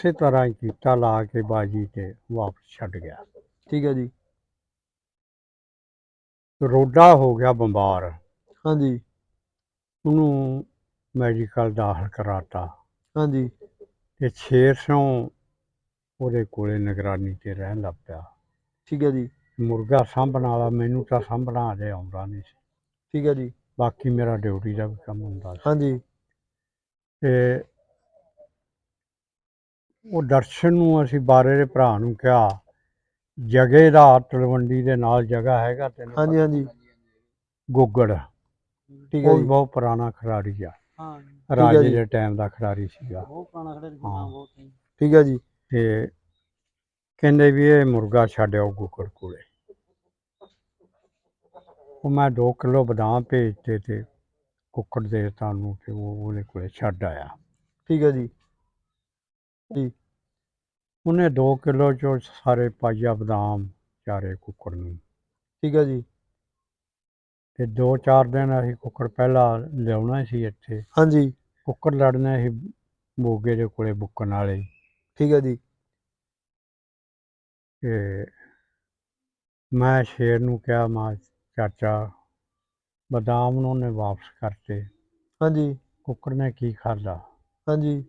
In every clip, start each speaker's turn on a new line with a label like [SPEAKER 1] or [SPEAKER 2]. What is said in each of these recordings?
[SPEAKER 1] ਉਸੇ ਤਰ੍ਹਾਂ ਹੀ ਕੀਤਾ ਲਾ ਕੇ ਬਾਜੀ ਤੇ ਵਾਪਸ ਛੱਡ ਗਿਆ।
[SPEAKER 2] ਠੀਕ ਹੈ ਜੀ।
[SPEAKER 1] ਰੋਡਾ ਹੋ ਗਿਆ ਬਿਮਾਰ।
[SPEAKER 2] ਹਾਂਜੀ।
[SPEAKER 1] ਉਹਨੂੰ ਮੈਡੀਕਲ ਦਾਖਲ ਕਰਾਤਾ।
[SPEAKER 2] ਹਾਂਜੀ।
[SPEAKER 1] ਤੇ ਸ਼ੇਰ ਸਿੰਘ ਉਹਦੇ ਕੋਲੇ ਨਿਗਰਾਨੀ ਤੇ ਰਹਿਣ ਲੱਗ ਪਿਆ।
[SPEAKER 2] ਠੀਕ ਹੈ ਜੀ।
[SPEAKER 1] ਮੁਰਗਾ ਸਾਂਭਣ ਵਾਲਾ ਮੈਨੂੰ ਤਾਂ ਸਾਂਭਣਾ ਅਜੇ ਆਉਂਦਾ ਨਹੀਂ ਸੀ।
[SPEAKER 2] ਠੀਕ ਹੈ ਜੀ।
[SPEAKER 1] ਬਾਕੀ ਮੇਰਾ ਡਿਊਟੀ ਦਾ ਵੀ ਕੰਮ ਹੁੰਦਾ ਸੀ।
[SPEAKER 2] ਹਾਂਜੀ।
[SPEAKER 1] ਤੇ ਉਹ ਦਰਸ਼ਨ ਨੂੰ ਅਸੀਂ ਬਾਰੇ ਦੇ ਭਰਾ ਨੂੰ ਕਿਹਾ ਜਗੇ ਦਾ ਤਲਵੰਡੀ ਦੇ ਨਾਲ ਜਗ੍ਹਾ ਹੈਗਾ ਤੈਨੂੰ
[SPEAKER 2] ਹਾਂਜੀ ਹਾਂਜੀ।
[SPEAKER 1] ਗੁੱਗੜ।
[SPEAKER 2] ਠੀਕ ਹੈ
[SPEAKER 1] ਉਹ ਵੀ
[SPEAKER 2] ਜੀ।
[SPEAKER 1] ਬਹੁਤ ਪੁਰਾਣਾ ਖਿਡਾਰੀ ਆ।
[SPEAKER 3] ਹਾਂ
[SPEAKER 1] ਰਾਜੇ
[SPEAKER 2] ਜੀ।
[SPEAKER 1] ਦੇ ਟਾਈਮ ਦਾ ਖਿਡਾਰੀ ਸੀਗਾ।
[SPEAKER 3] ਬਹੁਤ ਪੁਰਾਣਾ ਖੜੇ
[SPEAKER 1] ਹਾਂ।
[SPEAKER 3] ਹਾਂ ਬਹੁਤ ਹੀ।
[SPEAKER 2] ਠੀਕ ਹੈ ਜੀ।
[SPEAKER 1] ਤੇ ਕਹਿੰਦੇ ਵੀ ਇਹ ਮੁਰਗਾ ਛੱਡਿਓ ਗੁੱਗੜ ਕੋਲੇ। ਉਹ ਮੈਂ 2 ਕਿਲੋ ਬਦਾਮ ਭੇਜਤੇ ਤੇ ਕੁੱਕੜ ਦੇ ਤੁਹਾਨੂੰ ਤੇ ਉਹ ਉਹਦੇ ਕੋਲੇ ਛੱਡ ਆਇਆ।
[SPEAKER 2] ਠੀਕ ਹੈ ਜੀ।
[SPEAKER 1] ਉਹਨੇ 2 ਕਿਲੋ ਚੋਂ ਸਾਰੇ ਪਾਈਆ ਬਦਾਮ ਚਾਰੇ ਕੁੱਕੜ ਨੂੰ।
[SPEAKER 2] ਠੀਕ ਹੈ ਜੀ।
[SPEAKER 1] ਤੇ 2-4 ਦਿਨ ਅਸੀਂ ਕੁੱਕੜ ਪਹਿਲਾਂ ਲਿਆਉਣਾ ਸੀ ਇੱਥੇ।
[SPEAKER 2] ਹਾਂਜੀ।
[SPEAKER 1] ਕੁੱਕੜ ਲੜਨਾ ਸੀ ਮੋਗੇ ਦੇ ਕੋਲੇ ਬੁੱਕਣ ਵਾਲੇ।
[SPEAKER 2] ਠੀਕ ਹੈ ਜੀ।
[SPEAKER 1] ਤੇ ਮੈਂ ਸ਼ੇਰ ਨੂੰ ਕਿਹਾ ਮਾ ਚਾਚਾ ਬਦਾਮ ਨੂੰ ਉਹਨੇ ਵਾਪਸ ਕਰਤੇ।
[SPEAKER 2] ਹਾਂਜੀ।
[SPEAKER 1] ਕੁੱਕੜ ਨੇ ਕੀ ਖਾਦਾ
[SPEAKER 2] ਹਾਂਜੀ।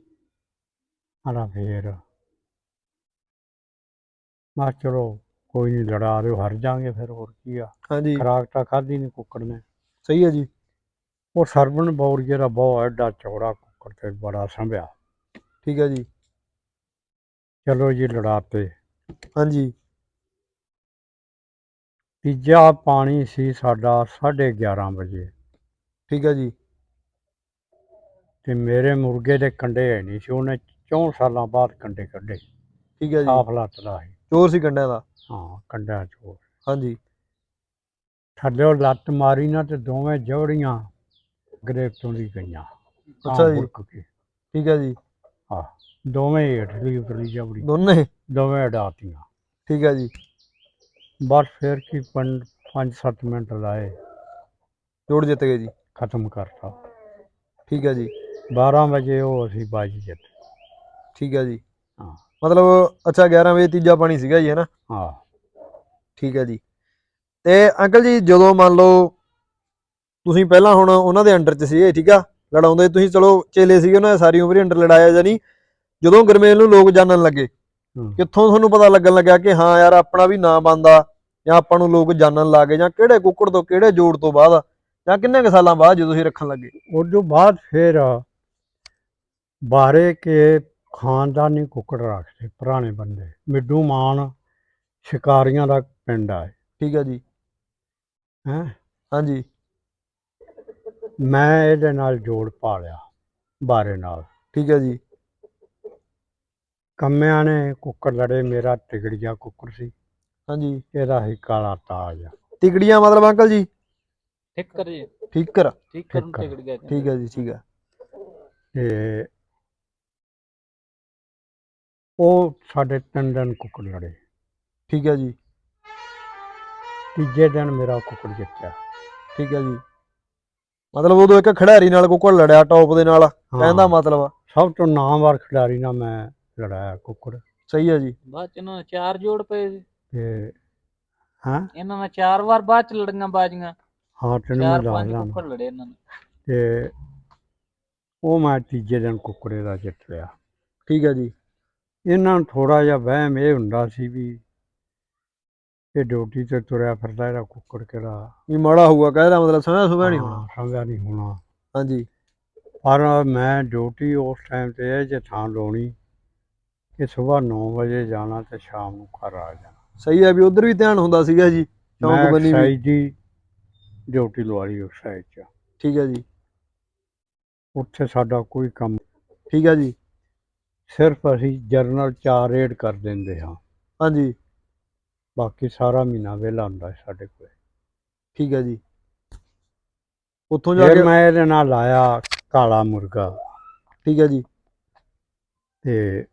[SPEAKER 1] ਆਲਾ ਫੇਰ ਮੈਂ ਕਿਹਾ ਚਲੋ ਕੋਈ ਨਹੀਂ ਲੜਾ ਦਿਓ ਹਰ ਜਾਾਂਗੇ ਫਿਰ ਹੋਰ ਕੀ ਆ।
[SPEAKER 2] ਹਾਂਜੀ।
[SPEAKER 1] ਖਰਾਕ ਤਾਂ ਖਾਧੀ ਨਹੀਂ ਕੁੱਕੜ ਨੇ।
[SPEAKER 2] ਸਹੀ ਹੈ ਜੀ।
[SPEAKER 1] ਉਹ ਸਰਵਣ ਬੌਰੀਏ ਦਾ ਬਹੁਤ ਐਡਾ ਚੌੜਾ ਕੁੱਕੜ ਤੇ ਬੜਾ ਸੰਭਿਆ।
[SPEAKER 2] ਠੀਕ ਹੈ ਜੀ।
[SPEAKER 1] ਚਲੋ ਜੀ ਲੜਾਤੇ।
[SPEAKER 2] ਹਾਂਜੀ।
[SPEAKER 1] ਤੀਜਾ ਪਾਣੀ ਸੀ ਸਾਡਾ 11:30 ਵਜੇ।
[SPEAKER 2] ਠੀਕ ਹੈ ਜੀ।
[SPEAKER 1] ਤੇ ਮੇਰੇ ਮੁਰਗੇ ਦੇ ਕੰਡੇ ਹੈ ਨਹੀਂ ਸੀ ਉਹਨੇ 4 ਸਾਲਾਂ ਬਾਅਦ ਕੰਡੇ ਕੱਢੇ?
[SPEAKER 2] ਠੀਕ ਹੈ ਜੀ।
[SPEAKER 1] ਸਾਫ਼ ਲੱਤ ਦਾ ਸੀ।
[SPEAKER 2] ਚੋਰ ਸੀ ਕੰਡਿਆਂ ਦਾ?
[SPEAKER 1] ਹਾਂ ਕੰਡਿਆਂ ਚੋਂ
[SPEAKER 2] ਹਾਂਜੀ।
[SPEAKER 1] ਥੱਲੇ ਲੱਤ ਮਾਰੀ ਨਾ ਤੇ ਦੋਵੇਂ ਜੋੜੀਆਂ ਗਰੇਪਤੋਂ ਦੀ ਗਈਆਂ ਤਾਂ
[SPEAKER 2] ਅੱਛਾ ਜੀ।
[SPEAKER 1] ਕੇ।
[SPEAKER 2] ਠੀਕ ਹੈ ਜੀ।
[SPEAKER 1] ਹਾਂ ਦੋਵੇਂ ਹੇਠਲੀ ਉਤਲੀ ਜਬੜੀ।
[SPEAKER 2] ਦੋਨੇ?
[SPEAKER 1] ਦੋਵੇਂ ਅਡਾਤੀਆਂ।
[SPEAKER 2] ਠੀਕ ਹੈ ਜੀ।
[SPEAKER 1] ਬਸ ਫਿਰ ਕੀ 5-7 ਮਿੰਟ ਲਾਏ।
[SPEAKER 2] ਜੋੜ ਜਿੱਤ ਗਏ ਜੀ।
[SPEAKER 1] ਖਤਮ ਕਰਤਾ।
[SPEAKER 2] ਠੀਕ ਹੈ ਜੀ।
[SPEAKER 1] 12 ਵਜੇ ਉਹ ਅਸੀਂ ਬਾਜੀ ਜਿੱਤ
[SPEAKER 2] ਠੀਕ ਹੈ ਜੀ।
[SPEAKER 1] ਹਾਂ।
[SPEAKER 2] ਮਤਲਬ ਅੱਛਾ 11 ਵਜੇ ਤੀਜਾ ਪਾਣੀ ਸੀਗਾ ਜੀ ਹੈ ਨਾ
[SPEAKER 1] ਹਾਂ।
[SPEAKER 2] ਠੀਕ ਹੈ ਜੀ। ਤੇ ਅੰਕਲ ਜੀ ਜਦੋਂ ਮੰਨ ਲਓ ਤੁਸੀਂ ਪਹਿਲਾਂ ਹੁਣ ਉਹਨਾਂ ਦੇ ਅੰਡਰ 'ਚ ਸੀਗੇ ਠੀਕ ਆ? ਲੜਾਉਂਦੇ ਤੁਸੀਂ ਚਲੋ ਚੇਲੇ ਸੀਗੇ ਉਹਨਾਂ ਦੇ ਸਾਰੀ ਉਮਰ ਹੀ ਅੰਡਰ ਲੜਾਇਆ ਜਾਨੀ ਜਦੋਂ ਗਰਮੇਲ ਨੂੰ ਲੋਕ ਜਾਣਨ ਲੱਗੇ। ਕਿੱਥੋਂ ਤੁਹਾਨੂੰ ਪਤਾ ਲੱਗਣ ਲੱਗਿਆ ਕਿ ਹਾਂ ਯਾਰ ਆਪਣਾ ਵੀ ਨਾਂ ਬੰਦਾ ਜਾਂ ਆਪਾਂ ਨੂੰ ਲੋਕ ਜਾਣਨ ਲੱਗੇ ਜਾਂ ਕਿਹੜੇ ਕੁੱਕੜ ਤੋਂ ਕਿਹੜੇ ਜੋੜ ਤੋਂ ਬਾਅਦ ਜਾਂ ਕਿੰਨੇ ਕੁ ਸਾਲਾਂ ਬਾਅਦ ਜਦੋਂ ਤੁਸੀਂ ਰੱਖਣ ਲੱਗੇ?
[SPEAKER 1] ਉਦੋਂ ਬਾਅਦ ਫਿਰ ਬਾਰੇ ਕੇ ਖਾਨਦਾਨੀ ਕੁੱਕੜ ਰੱਖਦੇ ਪੁਰਾਣੇ ਬੰਦੇ। ਮਿੱਡੂ ਮਾਨ ਸ਼ਿਕਾਰੀਆਂ ਦਾ ਪਿੰਡ ਆ
[SPEAKER 2] ਠੀਕ ਹੈ ਜੀ।
[SPEAKER 1] ਹੈ?
[SPEAKER 2] ਹਾਂਜੀ।
[SPEAKER 1] ਮੈਂ ਇਹਦੇ ਨਾਲ ਜੋੜ ਪਾ ਲਿਆ ਬਾਰੇ ਨਾਲ।
[SPEAKER 2] ਠੀਕ ਹੈ ਜੀ।
[SPEAKER 1] ਕੰਮਿਆਂ ਨੇ ਕੁੱਕੜ ਲੜੇ ਮੇਰਾ ਟਿਗੜੀਆ ਕੁੱਕੜ ਸੀ।
[SPEAKER 2] ਹਾਂਜੀ।
[SPEAKER 1] ਇਹਦਾ ਹੀ ਕਾਲਾ ਤਾਜ ਆ।
[SPEAKER 2] ਤਿਗੜੀਆਂ ਮਤਲਬ ਅੰਕਲ ਜੀ?
[SPEAKER 3] ਠਿੱਕਰ ਜੀ।
[SPEAKER 2] ਠੀਕਰ
[SPEAKER 3] ਠਿੱਕਰ ਨੂੰ ਗਿਆ
[SPEAKER 2] ਠੀਕ ਹੈ ਜੀ ਠੀਕ ਹੈ
[SPEAKER 1] ਤੇ ਉਹ ਸਾਡੇ ਤਿੰਨ ਦਿਨ ਕੁੱਕੜ ਲੜੇ।
[SPEAKER 2] ਠੀਕ ਹੈ ਜੀ।
[SPEAKER 1] ਤੀਜੇ ਦਿਨ ਮੇਰਾ ਕੁੱਕੜ ਜਿੱਤਿਆ।
[SPEAKER 2] ਠੀਕ ਹੈ ਜੀ। ਮਤਲਬ ਉਦੋਂ ਇੱਕ ਖਿਡਾਰੀ ਨਾਲ ਕੁੱਕੜ ਲੜਿਆ ਟੌਪ ਦੇ ਨਾਲ। ਕਹਿਣ ਦਾ
[SPEAKER 1] ਹਾਂ,
[SPEAKER 2] ਮਤਲਬ।
[SPEAKER 1] ਸਭ ਤੋਂ ਨਾਮਵਰ ਖਿਡਾਰੀ ਨਾਲ ਮੈਂ ਲੜਾਇਆ ਕੁੱਕੜ।
[SPEAKER 2] ਸਹੀ ਹੈ ਜੀ।
[SPEAKER 3] ਬਾਅਦ ਚ ਇਹਨਾਂ ਨੂੰ ਚਾਰ ਜੋੜ ਪਏ ਸੀ।
[SPEAKER 1] ਤੇ ਹਾਂ?
[SPEAKER 3] ਇਹਨਾਂ ਨਾਲ ਚਾਰ ਵਾਰ ਬਾਅਦ ਚ ਲੜੀਆਂ ਬਾਜੀਆਂ।
[SPEAKER 1] ਹਾਂ ਤੈਨੂੰ
[SPEAKER 3] ਚਾਰ ਪੰਜ ਕੁੱਕੜ ਲੜੇ ਇਹਨਾਂ ਨੇ
[SPEAKER 1] ਤੇ ਉਹ ਮੈਂ ਤੀਜੇ ਦਿਨ ਕੁੱਕੜੇ ਦਾ ਜਿੱਤ ਲਿਆ।
[SPEAKER 2] ਠੀਕ ਹੈ ਜੀ।
[SPEAKER 1] ਇਹਨਾਂ ਨੂੰ ਥੋੜਾ ਜਿਹਾ ਵਹਿਮ ਇਹ ਹੁੰਦਾ ਸੀ ਵੀ ਇਹ ਡਿਊਟੀ ਤੇ ਤੁਰਿਆ ਫਿਰਦਾ ਇਹਦਾ ਕੁੱਕੜ ਕਿਹੜਾ?
[SPEAKER 2] ਵੀ ਮਾੜਾ ਹੋਊਗਾ ਕਹਿਦਾ ਮਤਲਬ ਸਮਝ ਸੁਭਾ ਨਹੀਂ ਹੋਣਾ?
[SPEAKER 1] ਸਮਝਿਆ ਨਹੀਂ ਹੋਣਾ।
[SPEAKER 2] ਹਾਂਜੀ।
[SPEAKER 1] ਪਰ ਮੈਂ ਡਿਊਟੀ ਉਸ ਟਾਈਮ ਤੇ ਇਹ ਜੇ ਥਾਂ ਲਾਉਣੀ ਕਿ ਸਵੇਰ 9 ਵਜੇ ਜਾਣਾ ਤੇ ਸ਼ਾਮ ਨੂੰ ਘਰ ਆ ਜਾਣਾ।
[SPEAKER 2] ਸਹੀ ਹੈ ਵੀ ਉਧਰ ਵੀ ਧਿਆਨ ਹੁੰਦਾ ਸੀਗਾ ਜੀ ਚੌਂਕ ਬੰਨੀ ਵੀ।
[SPEAKER 1] ਦੀ ਡਿਊਟੀ ਲਵਾਈ ਉਸ ਸਾਈਡ 'ਚ।
[SPEAKER 2] ਠੀਕ ਹੈ ਜੀ।
[SPEAKER 1] ਉੱਥੇ ਸਾਡਾ ਕੋਈ ਕੰਮ
[SPEAKER 2] ਠੀਕ ਹੈ ਜੀ।
[SPEAKER 1] ਸਿਰਫ ਅਸੀਂ ਜਰਨਲ ਚਾਰ ਰੇਡ ਕਰ ਦਿੰਦੇ ਹਾਂ।
[SPEAKER 2] ਹਾਂਜੀ।
[SPEAKER 1] ਬਾਕੀ ਸਾਰਾ ਮਹੀਨਾ ਵਿਹਲਾ ਹੁੰਦਾ ਸਾਡੇ ਕੋਲ।
[SPEAKER 2] ਠੀਕ ਹੈ ਜੀ। ਉੱਥੋਂ ਜਾ
[SPEAKER 1] ਫਿਰ
[SPEAKER 2] ਕੇ
[SPEAKER 1] ਮੈਂ ਇਹਦੇ ਨਾਲ ਲਾਇਆ ਕਾਲਾ ਮੁਰਗਾ।
[SPEAKER 2] ਠੀਕ ਹੈ ਜੀ।
[SPEAKER 1] ਤੇ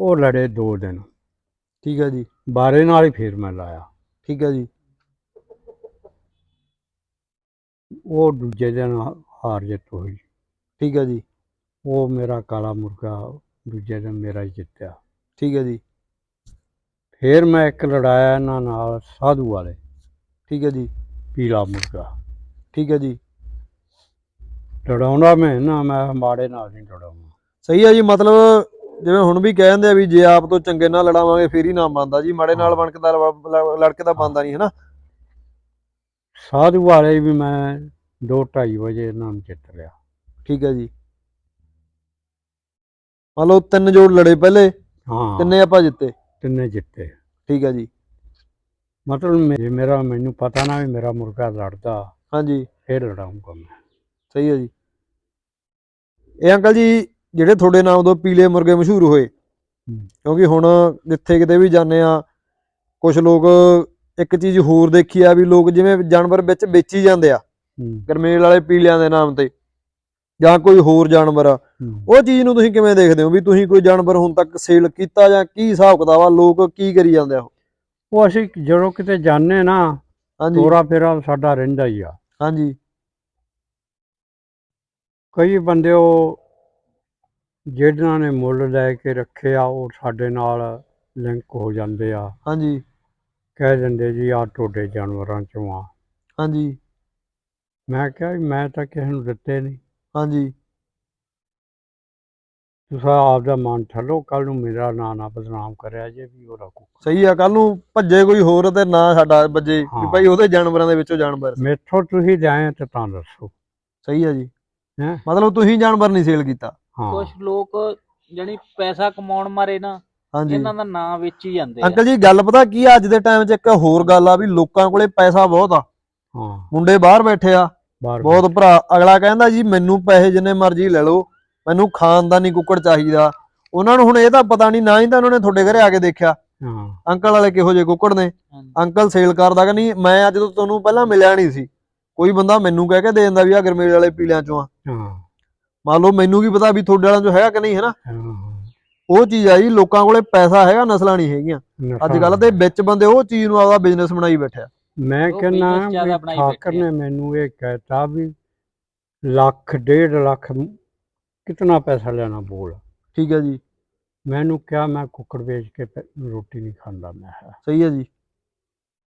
[SPEAKER 1] ਉਹ ਲੜੇ ਦੋ ਦਿਨ।
[SPEAKER 2] ਠੀਕ ਹੈ ਜੀ।
[SPEAKER 1] ਬਾਰੇ ਨਾਲ ਹੀ ਫਿਰ ਮੈਂ ਲਾਇਆ।
[SPEAKER 2] ਠੀਕ ਹੈ ਜੀ।
[SPEAKER 1] ਉਹ ਦੂਜੇ ਦਿਨ ਹਾਰ ਜਿੱਤ ਹੋਈ।
[SPEAKER 2] ਠੀਕ ਹੈ ਜੀ।
[SPEAKER 1] ਉਹ ਮੇਰਾ ਕਾਲਾ ਮੁਰਗਾ ਦੂਜੇ ਦਿਨ ਮੇਰਾ ਹੀ ਜਿੱਤਿਆ।
[SPEAKER 2] ਠੀਕ ਹੈ ਜੀ।
[SPEAKER 1] ਫਿਰ ਮੈਂ ਇੱਕ ਲੜਾਇਆ ਇਹਨਾਂ ਨਾਲ ਸਾਧੂ ਵਾਲੇ।
[SPEAKER 2] ਠੀਕ ਹੈ ਜੀ।
[SPEAKER 1] ਪੀਲਾ ਮੁਰਗਾ।
[SPEAKER 2] ਠੀਕ ਹੈ ਜੀ।
[SPEAKER 1] ਲੜਾਉਣਾ ਮੈਂ ਨਾ ਮੈਂ ਮਾੜੇ ਨਾਲ ਨਹੀਂ ਲੜਾਉਣਾ
[SPEAKER 2] ਸਹੀ ਹੈ ਜੀ ਮਤਲਬ ਜਿਵੇਂ ਹੁਣ ਵੀ ਕਹਿ ਜਾਂਦੇ ਆ ਵੀ ਜੇ ਆਪ ਤੋਂ ਚੰਗੇ ਨਾਲ ਲੜਾਵਾਂਗੇ ਫੇਰ ਹੀ ਨਾਮ ਬਣਦਾ ਜੀ। ਮਾੜੇ ਨਾਲ ਬਣ ਕੇ ਤਾਂ ਲ- ਲ- ਲੜ ਕੇ ਤਾਂ ਬਣਦਾ ਨਹੀਂ ਹੈ ਨਾ?
[SPEAKER 1] ਸਾਧੂ ਵਾਲੇ ਵੀ ਮੈਂ 2:30 ਵਜੇ ਇਹਨਾਂ ਨੂੰ ਜਿੱਤ ਲਿਆ।
[SPEAKER 2] ਠੀਕ ਹੈ ਜੀ। ਮੰਨ ਲਓ ਤਿੰਨ ਜੋੜ ਲੜੇ ਪਹਿਲੇ
[SPEAKER 1] ਹਾਂ।
[SPEAKER 2] ਤਿੰਨੇ ਆਪਾਂ ਜਿੱਤੇ।
[SPEAKER 1] ਤਿੰਨੇ ਜਿੱਤੇ।
[SPEAKER 2] ਠੀਕ ਹੈ ਜੀ।
[SPEAKER 1] ਮਤਲਬ ਮੇ- ਜੇ ਮੇਰਾ ਮੈਨੂੰ ਪਤਾ ਨਾ ਵੀ ਮੇਰਾ ਮੁਰਗਾ ਲੜਦਾ
[SPEAKER 2] ਹਾਂਜੀ।
[SPEAKER 1] ਫਿਰ ਲੜਾਉਂਗਾ ਮੈਂ।
[SPEAKER 2] ਸਹੀ ਹੈ ਜੀ। ਇਹ ਅੰਕਲ ਜੀ ਜਿਹੜੇ ਤੁਹਾਡੇ ਨਾਮ ਤੋਂ ਪੀਲੇ ਮੁਰਗੇ ਮਸ਼ਹੂਰ ਹੋਏ ਕਿਉਂਕਿ ਹੁਣ ਜਿੱਥੇ ਕਿਤੇ ਵੀ ਜਾਂਦੇ ਆ ਕੁਝ ਲੋਕ ਇੱਕ ਚੀਜ਼ ਹੋਰ ਦੇਖੀ ਆ ਵੀ ਲੋਕ ਜਿਵੇਂ ਜਾਨਵਰ ਵਿੱਚ ਵੇਚੀ ਜਾਂਦੇ ਆ
[SPEAKER 1] ਹੂੰ,
[SPEAKER 2] ਗਰਮੇਲ ਵਾਲੇ ਪੀਲਿਆਂ ਦੇ ਨਾਮ ਤੇ ਜਾਂ ਕੋਈ ਹੋਰ ਜਾਨਵਰ ਆ। ਉਹ ਚੀਜ਼ ਨੂੰ ਤੁਸੀਂ ਕਿਵੇਂ ਦੇਖਦੇ ਹੋ? ਵੀ ਤੁਸੀਂ ਕੋਈ ਜਾਨਵਰ ਹੁਣ ਤੱਕ ਸੇਲ ਕੀਤਾ ਜਾਂ ਕੀ ਹਿਸਾਬ ਕਿਤਾਬ ਆ? ਲੋਕ ਕੀ ਕਰੀ ਜਾਂਦੇ ਆ ਉਹ?
[SPEAKER 1] ਅਸੀਂ ਜਦੋਂ ਕਿਤੇ ਜਾਂਦੇ ਨਾ
[SPEAKER 2] ਹਾਂਜੀ।
[SPEAKER 1] ਤੋਰਾ ਫੇਰਾ ਸਾਡਾ ਰਹਿੰਦਾ ਹੀ ਆ।
[SPEAKER 2] ਹਾਂਜੀ।
[SPEAKER 1] ਕਈ ਬੰਦੇ ਉਹ ਜਿਹਨਾਂ ਨੇ ਮੁੱਲ ਲੈ ਕੇ ਰੱਖੇ ਆ ਉਹ ਸਾਡੇ ਨਾਲ ਲਿੰਕ ਹੋ ਜਾਂਦੇ ਆ।
[SPEAKER 2] ਹਾਂਜੀ।
[SPEAKER 1] ਕਹਿ ਦਿੰਦੇ ਜੀ ਆ ਤੁਹਾਡੇ ਜਾਨਵਰਾਂ ਚੋਂ ਆ।
[SPEAKER 2] ਹਾਂਜੀ।
[SPEAKER 1] ਮੈਂ ਕਿਹਾ ਵੀ ਮੈਂ ਤਾਂ ਕਿਸੇ ਨੂੰ ਦਿੱਤੇ ਨਹੀਂ।
[SPEAKER 2] ਹਾਂਜੀ।
[SPEAKER 1] ਤੁਸੀਂ ਆਪਦਾ ਮਨ ਥੱਲੋ ਕੱਲ ਨੂੰ ਮੇਰਾ ਨਾਂ ਨਾ ਬਦਨਾਮ ਕਰਿਆ ਜੇ ਵੀ ਉਹ ਰੱਖੋ
[SPEAKER 2] ਸਹੀ ਆ ਕੱਲ ਨੂੰ ਭੱਜੇ ਕੋਈ ਹੋਰ ਤੇ ਨਾ ਸਾਡਾ ਵੱਜੇ ਵੀ। ਭਾਈ ਉਹਦੇ ਜਾਨਵਰਾਂ ਦੇ ਵਿੱਚੋਂ ਜਾਨਵਰ। ਸੀ।
[SPEAKER 1] ਮੇਥੋਂ ਤੁਸੀਂ ਜਾਏ ਤੇ ਤਾਂ ਦੱਸੋ।
[SPEAKER 2] ਸਹੀ ਆ ਜੀ।
[SPEAKER 1] ਹੈਂ?
[SPEAKER 2] ਮਤਲਬ ਤੁਸੀਂ ਜਾਨਵਰ ਨਹੀਂ ਸੇਲ ਕੀਤਾ।
[SPEAKER 1] ਹਾਂ।
[SPEAKER 3] ਕੁਝ ਲੋਕ ਜਣੀ ਪੈਸਾ ਕਮਾਉਣ ਮਾਰੇ ਨਾ
[SPEAKER 2] ਹਾਂਜੀ।
[SPEAKER 3] ਇਹਨਾਂ ਦਾ ਨਾਂ ਵੇਚੀ ਜਾਂਦੇ ਆ।
[SPEAKER 2] ਅੰਕਲ ਜੀ ਗੱਲ ਪਤਾ ਕੀ ਆ ਅੱਜ ਦੇ ਟਾਈਮ 'ਚ ਇੱਕ ਹੋਰ ਗੱਲ ਆ ਵੀ ਲੋਕਾਂ ਕੋਲੇ ਪੈਸਾ ਬਹੁਤ ਆ।
[SPEAKER 1] ਹਾਂ।
[SPEAKER 2] ਮੁੰਡੇ ਬਾਹਰ ਬੈਠੇ ਆ।
[SPEAKER 1] ਬਾਹਰ
[SPEAKER 2] ਬਹੁਤ ਭਰਾ। ਅਗਲਾ ਕਹਿੰਦਾ ਜੀ ਮੈਨੂੰ ਪੈਸੇ ਜਿੰਨੇ ਮਰਜ਼ੀ ਲੈ ਲਓ। ਮੈਨੂੰ ਖਾਨਦਾਨੀ ਕੁੱਕੜ ਚਾਹੀਦਾ। ਉਹਨਾਂ ਨੂੰ ਹੁਣ ਇਹ ਤਾਂ ਪਤਾ ਨਹੀਂ ਨਾ ਹੀ ਤਾਂ ਉਹਨਾਂ ਨੇ ਤੁਹਾਡੇ ਘਰੇ ਆ ਕੇ ਦੇਖਿਆ।
[SPEAKER 1] ਹਾਂ।
[SPEAKER 2] ਅੰਕਲ ਵਾਲੇ ਕਿਹੋ ਜਿਹੇ ਕੁੱਕੜ ਨੇ। ਅੰਕਲ ਸੇਲ ਕਰਦਾ ਕਿ ਨਹੀਂ ਮੈਂ ਅੱਜ ਤੋਂ ਤੁਹਾਨੂੰ ਪਹਿਲਾਂ ਮਿਲਿਆ ਨਹੀਂ ਸੀ। ਕੋਈ ਬੰਦਾ ਮੈਨੂੰ ਕਹਿ ਕੇ ਦੇ ਦਿੰਦਾ ਵੀ ਆ ਗਰਮੇਲ ਵਾਲੇ ਪੀਲਿਆਂ ਚੋਂ ਆ।
[SPEAKER 1] ਹਾਂ।
[SPEAKER 2] ਮੰਨ ਲਓ ਮੈਨੂੰ ਕੀ ਪਤਾ ਵੀ ਤੁਹਾਡੇ ਵਾਲਿਆਂ ਚੋਂ ਹੈਗਾ ਕਿ ਨਹੀਂ ਹੈ ਨਾ ਉਹ ਚੀਜ਼ ਆ ਜੀ ਲੋਕਾਂ ਕੋਲੇ ਪੈਸਾ ਹੈਗਾ ਨਸਲਾਂ ਨਹੀਂ ਹੈਗੀਆਂ। ਅੱਜ ਕੱਲ ਦੇ ਵਿੱਚ ਬੰਦੇ ਉਹ ਚੀਜ਼ ਨੂੰ ਆਪਦਾ ਬਿਜ਼ਨਸ ਬਣਾਈ ਬੈਠਾ
[SPEAKER 1] ਮੈਂ ਕਹਿੰਦਾ ਠਾਕਰ। ਨੇ ਮੈਨੂੰ ਇਹ ਕਹਿਤਾ ਵੀ ਲੱਖ ਡੇਢ ਲੱਖ ਕਿਤਨਾ ਪੈਸਾ ਲੈਣਾ ਬੋਲ।
[SPEAKER 2] ਠੀਕ ਹੈ ਜੀ।
[SPEAKER 1] ਮੈਨੂੰ ਕਿਹਾ ਮੈਂ ਕੁੱਕੜ ਵੇਚ ਕੇ ਪੈ- ਰੋਟੀ ਨਹੀਂ ਖਾਂਦਾ ਮੈਂ। ਕਿਹਾ,
[SPEAKER 2] ਸਹੀ ਹੈ ਜੀ।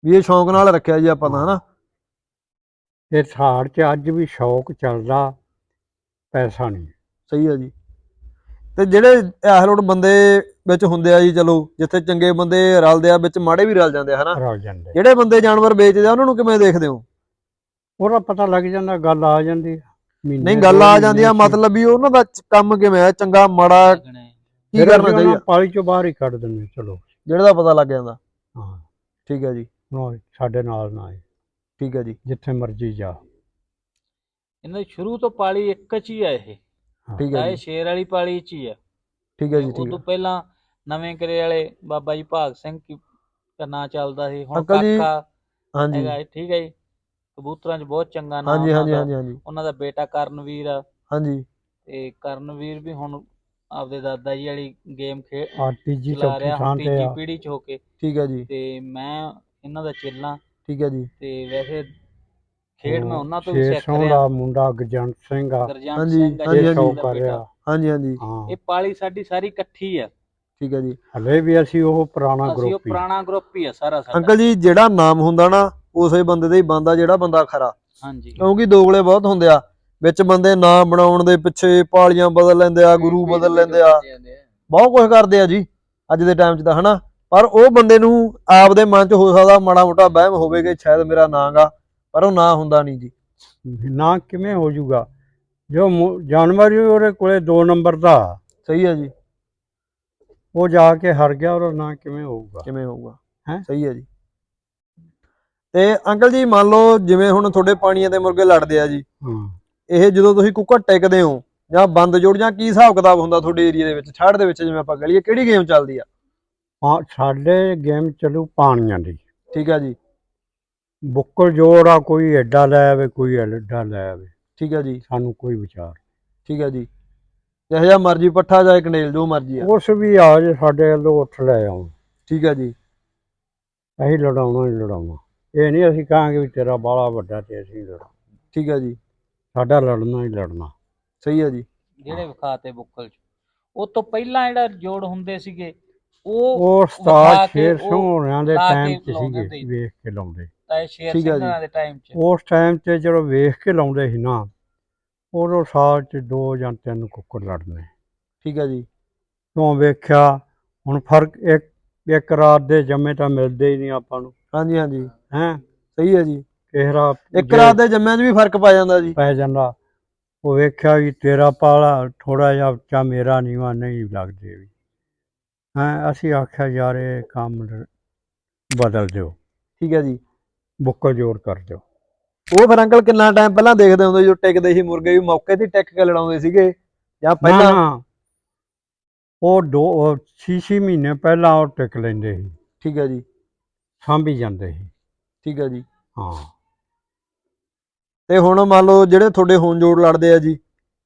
[SPEAKER 2] ਵੀ ਇਹ ਸ਼ੌਂਕ ਨਾਲ ਰੱਖਿਆ ਜੀ ਆਪਾਂ ਤਾਂ ਹਨਾ?
[SPEAKER 1] ਇਹ ਥਾੜ 'ਚ ਅੱਜ ਵੀ ਸ਼ੌਕ ਚੱਲਦਾ ਪੈਸਾ ਨਹੀਂ।
[SPEAKER 2] ਸਹੀ ਹੈ ਜੀ। ਤੇ ਜਿਹੜੇ ਇਹ ਲੋਟ ਬੰਦੇ ਵਿੱਚ ਹੁੰਦੇ ਆ ਜੀ ਚਲੋ ਜਿੱਥੇ ਚੰਗੇ ਬੰਦੇ ਰਲਦੇ ਆ ਵਿੱਚ ਮਾੜੇ ਵੀ ਰਲ ਜਾਂਦੇ ਆ ਹਨਾ?
[SPEAKER 1] ਰਲ ਜਾਂਦੇ
[SPEAKER 2] ਜਿਹੜੇ ਬੰਦੇ ਜਾਨਵਰ ਵੇਚਦੇ ਆ ਉਹਨਾਂ ਨੂੰ ਕਿਵੇਂ ਦੇਖਦੇ ਹੋ?
[SPEAKER 1] ਉਹਦਾ ਪਤਾ ਲੱਗ ਜਾਂਦਾ ਗੱਲ ਆ ਜਾਂਦੀ ਆ।
[SPEAKER 2] ਨਹੀਂ ਗੱਲ ਆ ਜਾਂਦੀ ਆ। ਮਤਲਬ ਵੀ ਉਹਨਾਂ ਦਾ ਚ- ਕੰਮ ਕਿਵੇਂ ਆ? ਚੰਗਾ ਮਾੜਾ। ਕੀ
[SPEAKER 1] ਫਿਰ
[SPEAKER 2] ਕਰਨਾ ਚਾਹੀਦਾ?
[SPEAKER 1] ਪਾਲੀ ਚੋਂ ਬਾਹਰ ਹੀ ਕੱਢ ਦਿੰਦੇ ਚਲੋ।
[SPEAKER 2] ਜਿਹੜਾ ਦਾ ਪਤਾ ਲੱਗ ਜਾਂਦਾ।
[SPEAKER 1] ਹਾਂ।
[SPEAKER 2] ਠੀਕ ਹੈ ਜੀ।
[SPEAKER 1] ਹੁਣ ਸਾਡੇ ਨਾਲ ਨਾ ਆਏ।
[SPEAKER 2] ਠੀਕ ਹੈ ਜੀ।
[SPEAKER 1] ਜਿੱਥੇ ਮਰਜ਼ੀ ਜਾ।
[SPEAKER 3] ਇਹਨਾਂ ਦੀ ਸ਼ੁਰੂ ਤੋਂ ਪਾਲੀ ਇੱਕ ਚ ਹੀ ਆ ਇਹ।
[SPEAKER 2] ਠੀਕ ਹੈ
[SPEAKER 3] ਚਾਹੇ
[SPEAKER 2] ਜੀ।
[SPEAKER 3] ਸ਼ੇਰ ਵਾਲੀ ਪਾਲੀ ਚ ਹੀ ਆ।
[SPEAKER 2] ਠੀਕ ਹੈ ਜੀ ਠੀਕ
[SPEAKER 3] ਉਦੋਂ
[SPEAKER 2] ਹੈ
[SPEAKER 3] ਪਹਿਲਾਂ ਨਵੇਂ ਕਰੇ ਵਾਲੇ ਬਾਬਾ ਜੀ ਭਾਗ ਸਿੰਘ ਕੀ ਦਾ ਨਾਂ ਚੱਲਦਾ ਸੀ। ਹੁਣ
[SPEAKER 2] ਅੰਕਲ ਜੀ,
[SPEAKER 3] ਕਾਕਾ
[SPEAKER 2] ਹਾਂਜੀ।
[SPEAKER 3] ਹੈਗਾ ਇਹ, ਠੀਕ ਹੈ ਜੀ। ਕਬੂਤਰਾਂ 'ਚ ਬਹੁਤ ਚੰਗਾ ਨਾਮ
[SPEAKER 2] ਹਾਂਜੀ ਹਾਂਜੀ ਹਾਂਜੀ
[SPEAKER 3] ਦਾ
[SPEAKER 2] ਹਾਂਜੀ।
[SPEAKER 3] ਉਹਨਾਂ ਦਾ ਬੇਟਾ ਕਰਨਵੀਰ ਆ।
[SPEAKER 2] ਹਾਂਜੀ।
[SPEAKER 3] ਤੇ ਕਰਨਵੀਰ ਵੀ ਹੁਣ ਆਪਦੇ ਦਾਦਾ ਜੀ ਵਾਲੀ ਗੇਮ ਖੇਡ
[SPEAKER 1] ਆ ਤੀਜੀ
[SPEAKER 3] ਚਲਾ
[SPEAKER 1] ਚੌਥੀ
[SPEAKER 3] ਰਿਹਾ
[SPEAKER 1] ਥਾਂ
[SPEAKER 3] ਹੁਣ
[SPEAKER 1] ਤੇ
[SPEAKER 3] ਤੀਜੀ
[SPEAKER 1] ਆ।
[SPEAKER 3] ਪੀੜ੍ਹੀ 'ਚ ਹੋ ਕੇ।
[SPEAKER 2] ਠੀਕ ਹੈ ਜੀ।
[SPEAKER 3] ਤੇ ਮੈਂ ਇਹਨਾਂ ਦਾ ਚੇਲਾ।
[SPEAKER 2] ਠੀਕ ਹੈ ਜੀ।
[SPEAKER 3] ਤੇ ਵੈਸੇ ਖੇਡ ਮੈਂ
[SPEAKER 1] ਉਹ
[SPEAKER 3] ਉਹਨਾਂ ਤੋਂ ਵੀ ਸਿੱਖ ਰਿਹਾ।
[SPEAKER 1] ਦਾ ਮੁੰਡਾ ਗਜੰਟ ਸਿੰਘ ਆ।
[SPEAKER 3] ਗਰਜੰਟ
[SPEAKER 2] ਹਾਂਜੀ,
[SPEAKER 3] ਸਿੰਘ ਆ
[SPEAKER 2] ਹਾਂਜੀ,
[SPEAKER 3] ਜਿਹੜਾ
[SPEAKER 1] ਸ਼ੌਕ ਕਰ। ਰਿਹਾ
[SPEAKER 2] ਹਾਂਜੀ ਹਾਂਜੀ।
[SPEAKER 1] ਹਾਂ।
[SPEAKER 3] ਇਹ ਪਾਲੀ ਸਾਡੀ ਸਾਰੀ ਇਕੱਠੀ ਆ।
[SPEAKER 2] ਠੀਕ ਹੈ ਜੀ।
[SPEAKER 1] ਹਲੇ ਵੀ ਅਸੀਂ ਉਹ ਪੁਰਾਣਾ
[SPEAKER 3] ਅਸੀਂ ਉਹ
[SPEAKER 1] ਗਰੁੱਪ ਹੀ।
[SPEAKER 3] ਪੁਰਾਣਾ ਗਰੁੱਪ ਹੀ ਆ ਸਾਰਾ ਸਾਡਾ।
[SPEAKER 2] ਅੰਕਲ ਜੀ ਜਿਹੜਾ ਨਾਮ ਹੁੰਦਾ ਨਾ ਉਸੇ ਬੰਦੇ ਦਾ ਹੀ ਬੰਦਾ ਜਿਹੜਾ ਬੰਦਾ ਖਰਾ।
[SPEAKER 3] ਹਾਂਜੀ।
[SPEAKER 2] ਕਿਉਂਕਿ ਦੋਗਲੇ ਬਹੁਤ ਹੁੰਦੇ ਆ। ਵਿੱਚ ਬੰਦੇ ਨਾਮ ਬਣਾਉਣ ਦੇ ਪਿੱਛੇ ਪਾਲੀਆਂ ਬਦਲ ਲੈਂਦੇ ਆ ਗੁਰੂ ਬਦਲ ਲੈਂਦੇ ਆ। ਬਹੁਤ ਕੁਝ ਕਰਦੇ ਆ ਜੀ ਅੱਜ ਦੇ ਟਾਈਮ 'ਚ ਤਾਂ ਹਨਾ? ਪਰ ਉਹ ਬੰਦੇ ਨੂੰ ਆਪਦੇ ਮਨ 'ਚ ਹੋ ਸਕਦਾ ਮਾੜਾ ਮੋਟਾ ਵਹਿਮ ਹੋਵੇ ਕਿ ਸ਼ਾਇਦ ਮੇਰਾ ਨਾਂ ਗਾ ਪਰ ਉਹ ਨਾਂ ਹੁੰਦਾ ਨਹੀਂ ਜੀ।
[SPEAKER 1] ਨਾ ਕਿਵੇਂ ਹੋ ਜਾਊਗਾ? ਜੋ ਮੁ- ਜਾਨਵਰ ਹੀ ਉਹਦੇ ਕੋਲੇ 2 ਨੰਬਰ ਦਾ।
[SPEAKER 2] ਸਹੀ ਹੈ ਜੀ।
[SPEAKER 1] ਉਹ ਜਾ ਕੇ ਹਰ ਗਿਆ ਉਹਦਾ ਨਾਂ ਕਿਵੇਂ ਹੋਊਗਾ?
[SPEAKER 2] ਕਿਵੇਂ ਹੋਊਗਾ?
[SPEAKER 1] ਹੈਂ?
[SPEAKER 2] ਸਹੀ ਹੈ ਜੀ। ਤੇ ਅੰਕਲ ਜੀ ਮੰਨ ਲਓ ਜਿਵੇਂ ਹੁਣ ਤੁਹਾਡੇ ਪਾਣੀਆਂ ਦੇ ਮੁਰਗੇ ਲੜਦੇ ਆ ਜੀ।
[SPEAKER 1] ਹਾਂ।
[SPEAKER 2] ਇਹ ਜਦੋਂ ਤੁਸੀਂ ਕੁੱਕੜ ਟਿਕਦੇ ਹੋ ਜਾਂ ਬੰਦ ਜੋੜ ਜਾਂ ਕੀ ਹਿਸਾਬ ਕਿਤਾਬ ਹੁੰਦਾ ਤੁਹਾਡੇ ਏਰੀਆ ਦੇ ਵਿੱਚ? ਛਾੜ ਦੇ ਵਿੱਚ ਜਿਵੇਂ ਆਪਾਂ ਗਲੀਏ ਕਿਹੜੀ ਗੇਮ ਚੱਲਦੀ ਆ?
[SPEAKER 1] ਹਾਂ ਸਾਡੇ ਗੇਮ ਚੱਲੂ ਪਾਣੀਆਂ ਦੀ।
[SPEAKER 2] ਠੀਕ ਹੈ ਜੀ।
[SPEAKER 1] ਬੁੱਕਲ ਜੋੜ ਆ ਕੋਈ ਐਡਾ ਲੈ ਆਵੇ ਕੋਈ ਐਡਾ ਲੈ ਆਵੇ।
[SPEAKER 2] ਠੀਕ ਹੈ ਜੀ।
[SPEAKER 1] ਸਾਨੂੰ ਕੋਈ ਵਿਚਾਰ
[SPEAKER 2] ਠੀਕ ਹੈ ਜੀ। ਜਿਹੋ ਜਿਹਾ ਮਰਜ਼ੀ ਪੱਠਾ ਜਾਂ ਕਨੇਲ ਜੋ ਮਰਜ਼ੀ ਆ।
[SPEAKER 1] ਉਸ ਵੀ ਆ ਜੇ ਸਾਡੇ ਵੱਲੋਂ ਉੱਠ ਲੈ ਆਉਣ।
[SPEAKER 2] ਠੀਕ ਹੈ ਜੀ।
[SPEAKER 1] ਅਸੀਂ ਲੜਾਉਣਾ ਹੀ ਲੜਾਉਣਾ। ਇਹ ਨਹੀਂ ਅਸੀਂ ਕਹਾਂਗੇ ਵੀ ਤੇਰਾ ਬਾਲਾ ਵੱਡਾ ਤੇ ਅਸੀਂ ਲੜਾਂ।
[SPEAKER 2] ਠੀਕ ਹੈ ਜੀ।
[SPEAKER 1] ਸਾਡਾ ਲੜਨਾ ਹੀ ਲੜਨਾ।
[SPEAKER 2] ਸਹੀ ਹੈ ਜੀ।
[SPEAKER 3] ਜਿਹੜੇ ਵਿਖਾਤੇ ਬੁੱਕਲ ਚ। ਉਹ ਤੋਂ ਪਹਿਲਾਂ ਜਿਹੜਾ ਜੋੜ ਹੁੰਦੇ ਸੀਗੇ ਉਹ
[SPEAKER 1] ਉਹ ਉਸਤਾਦ ਸ਼ੇਰ ਸਿੰਘ ਹੋਣਿਆਂ ਦੇ ਟਾਈਮ 'ਚ ਸੀਗੇ। ਵੇਖ ਕੇ ਲਾਉਂਦੇ।
[SPEAKER 3] ਤਾਂ ਸ਼ੇਰ
[SPEAKER 2] ਠੀਕ ਆ ਜੀ।
[SPEAKER 3] ਸਿੰਘਾਂ ਦੇ ਟਾਈਮ ਚ।
[SPEAKER 1] ਉਸ ਟਾਈਮ ਤੇ ਜਦੋਂ ਵੇਖ ਕੇ ਲਾਉਂਦੇ ਸੀ ਨਾ ਉਦੋਂ ਸਾਲ 'ਚ ਦੋ ਜਾਂ ਤਿੰਨ ਕੁੱਕੜ ਲੜਨੇ।
[SPEAKER 2] ਠੀਕ ਹੈ ਜੀ।
[SPEAKER 1] ਕਿਉਂ ਵੇਖਿਆ? ਹੁਣ ਫ਼ਰਕ ਇੱਕ ਇੱਕ ਰਾਤ ਦੇ ਜੰਮੇ ਤਾਂ ਮਿਲਦੇ ਹੀ ਨਹੀਂ ਆਪਾਂ ਨੂੰ।
[SPEAKER 2] ਹਾਂਜੀ ਹਾਂਜੀ।
[SPEAKER 1] ਹੈ?
[SPEAKER 2] ਸਹੀ ਹੈ ਜੀ।
[SPEAKER 1] ਕਿਸੇ ਰਾਤ
[SPEAKER 2] ਇੱਕ ਰਾਤ ਦੇ ਜੰਮਿਆਂ 'ਚ ਵੀ ਫ਼ਰਕ ਪੈ ਜਾਂਦਾ ਜੀ।
[SPEAKER 1] ਪੈ ਜਾਂਦਾ। ਉਹ ਵੇਖਿਆ ਵੀ ਤੇਰਾ ਪਾਲਾ ਥੋੜਾ ਜਿਹਾ ਉੱਚਾ ਮੇਰਾ ਨੀਵਾ ਨਹੀਂ ਲੱਗਦੇ ਵੀ। ਹੈ ਅਸੀਂ ਆਖਿਆ ਯਾਰ ਇਹ ਕੰਮ ਬਦਲ ਦਿਓ।
[SPEAKER 2] ਠੀਕ ਹੈ ਜੀ।
[SPEAKER 1] ਬੁੱਕਲ ਜੋੜ ਕਰ ਦਿਓ।
[SPEAKER 2] ਉਹ ਫਿਰ ਅੰਕਲ ਕਿੰਨਾ ਟਾਈਮ ਪਹਿਲਾਂ ਦੇਖਦੇ ਹੁੰਦੇ ਜੋ ਟਿਕਦੇ ਸੀ ਮੁਰਗੇ ਵੀ ਮੌਕੇ ਤੇ ਟਿਕ ਕੇ ਲੜਾਉਂਦੇ ਸੀਗੇ। ਜਾਂ ਪਹਿਲਾਂ
[SPEAKER 1] ਉਹ ਦੋ ਉਹ ਛੇ ਛੇ ਮਹੀਨੇ ਪਹਿਲਾਂ ਉਹ ਟਿਕ ਲੈਂਦੇ ਸੀ।
[SPEAKER 2] ਠੀਕ ਹੈ ਜੀ।
[SPEAKER 1] ਸਾਂਭੀ ਜਾਂਦੇ ਸੀ।
[SPEAKER 2] ਠੀਕ ਹੈ ਜੀ।
[SPEAKER 1] ਹਾਂ।
[SPEAKER 2] ਤੇ ਹੁਣ ਮੰਨ ਲਓ ਜਿਹੜੇ ਤੁਹਾਡੇ ਹੁਣ ਜੋੜ ਲੜਦੇ ਆ ਜੀ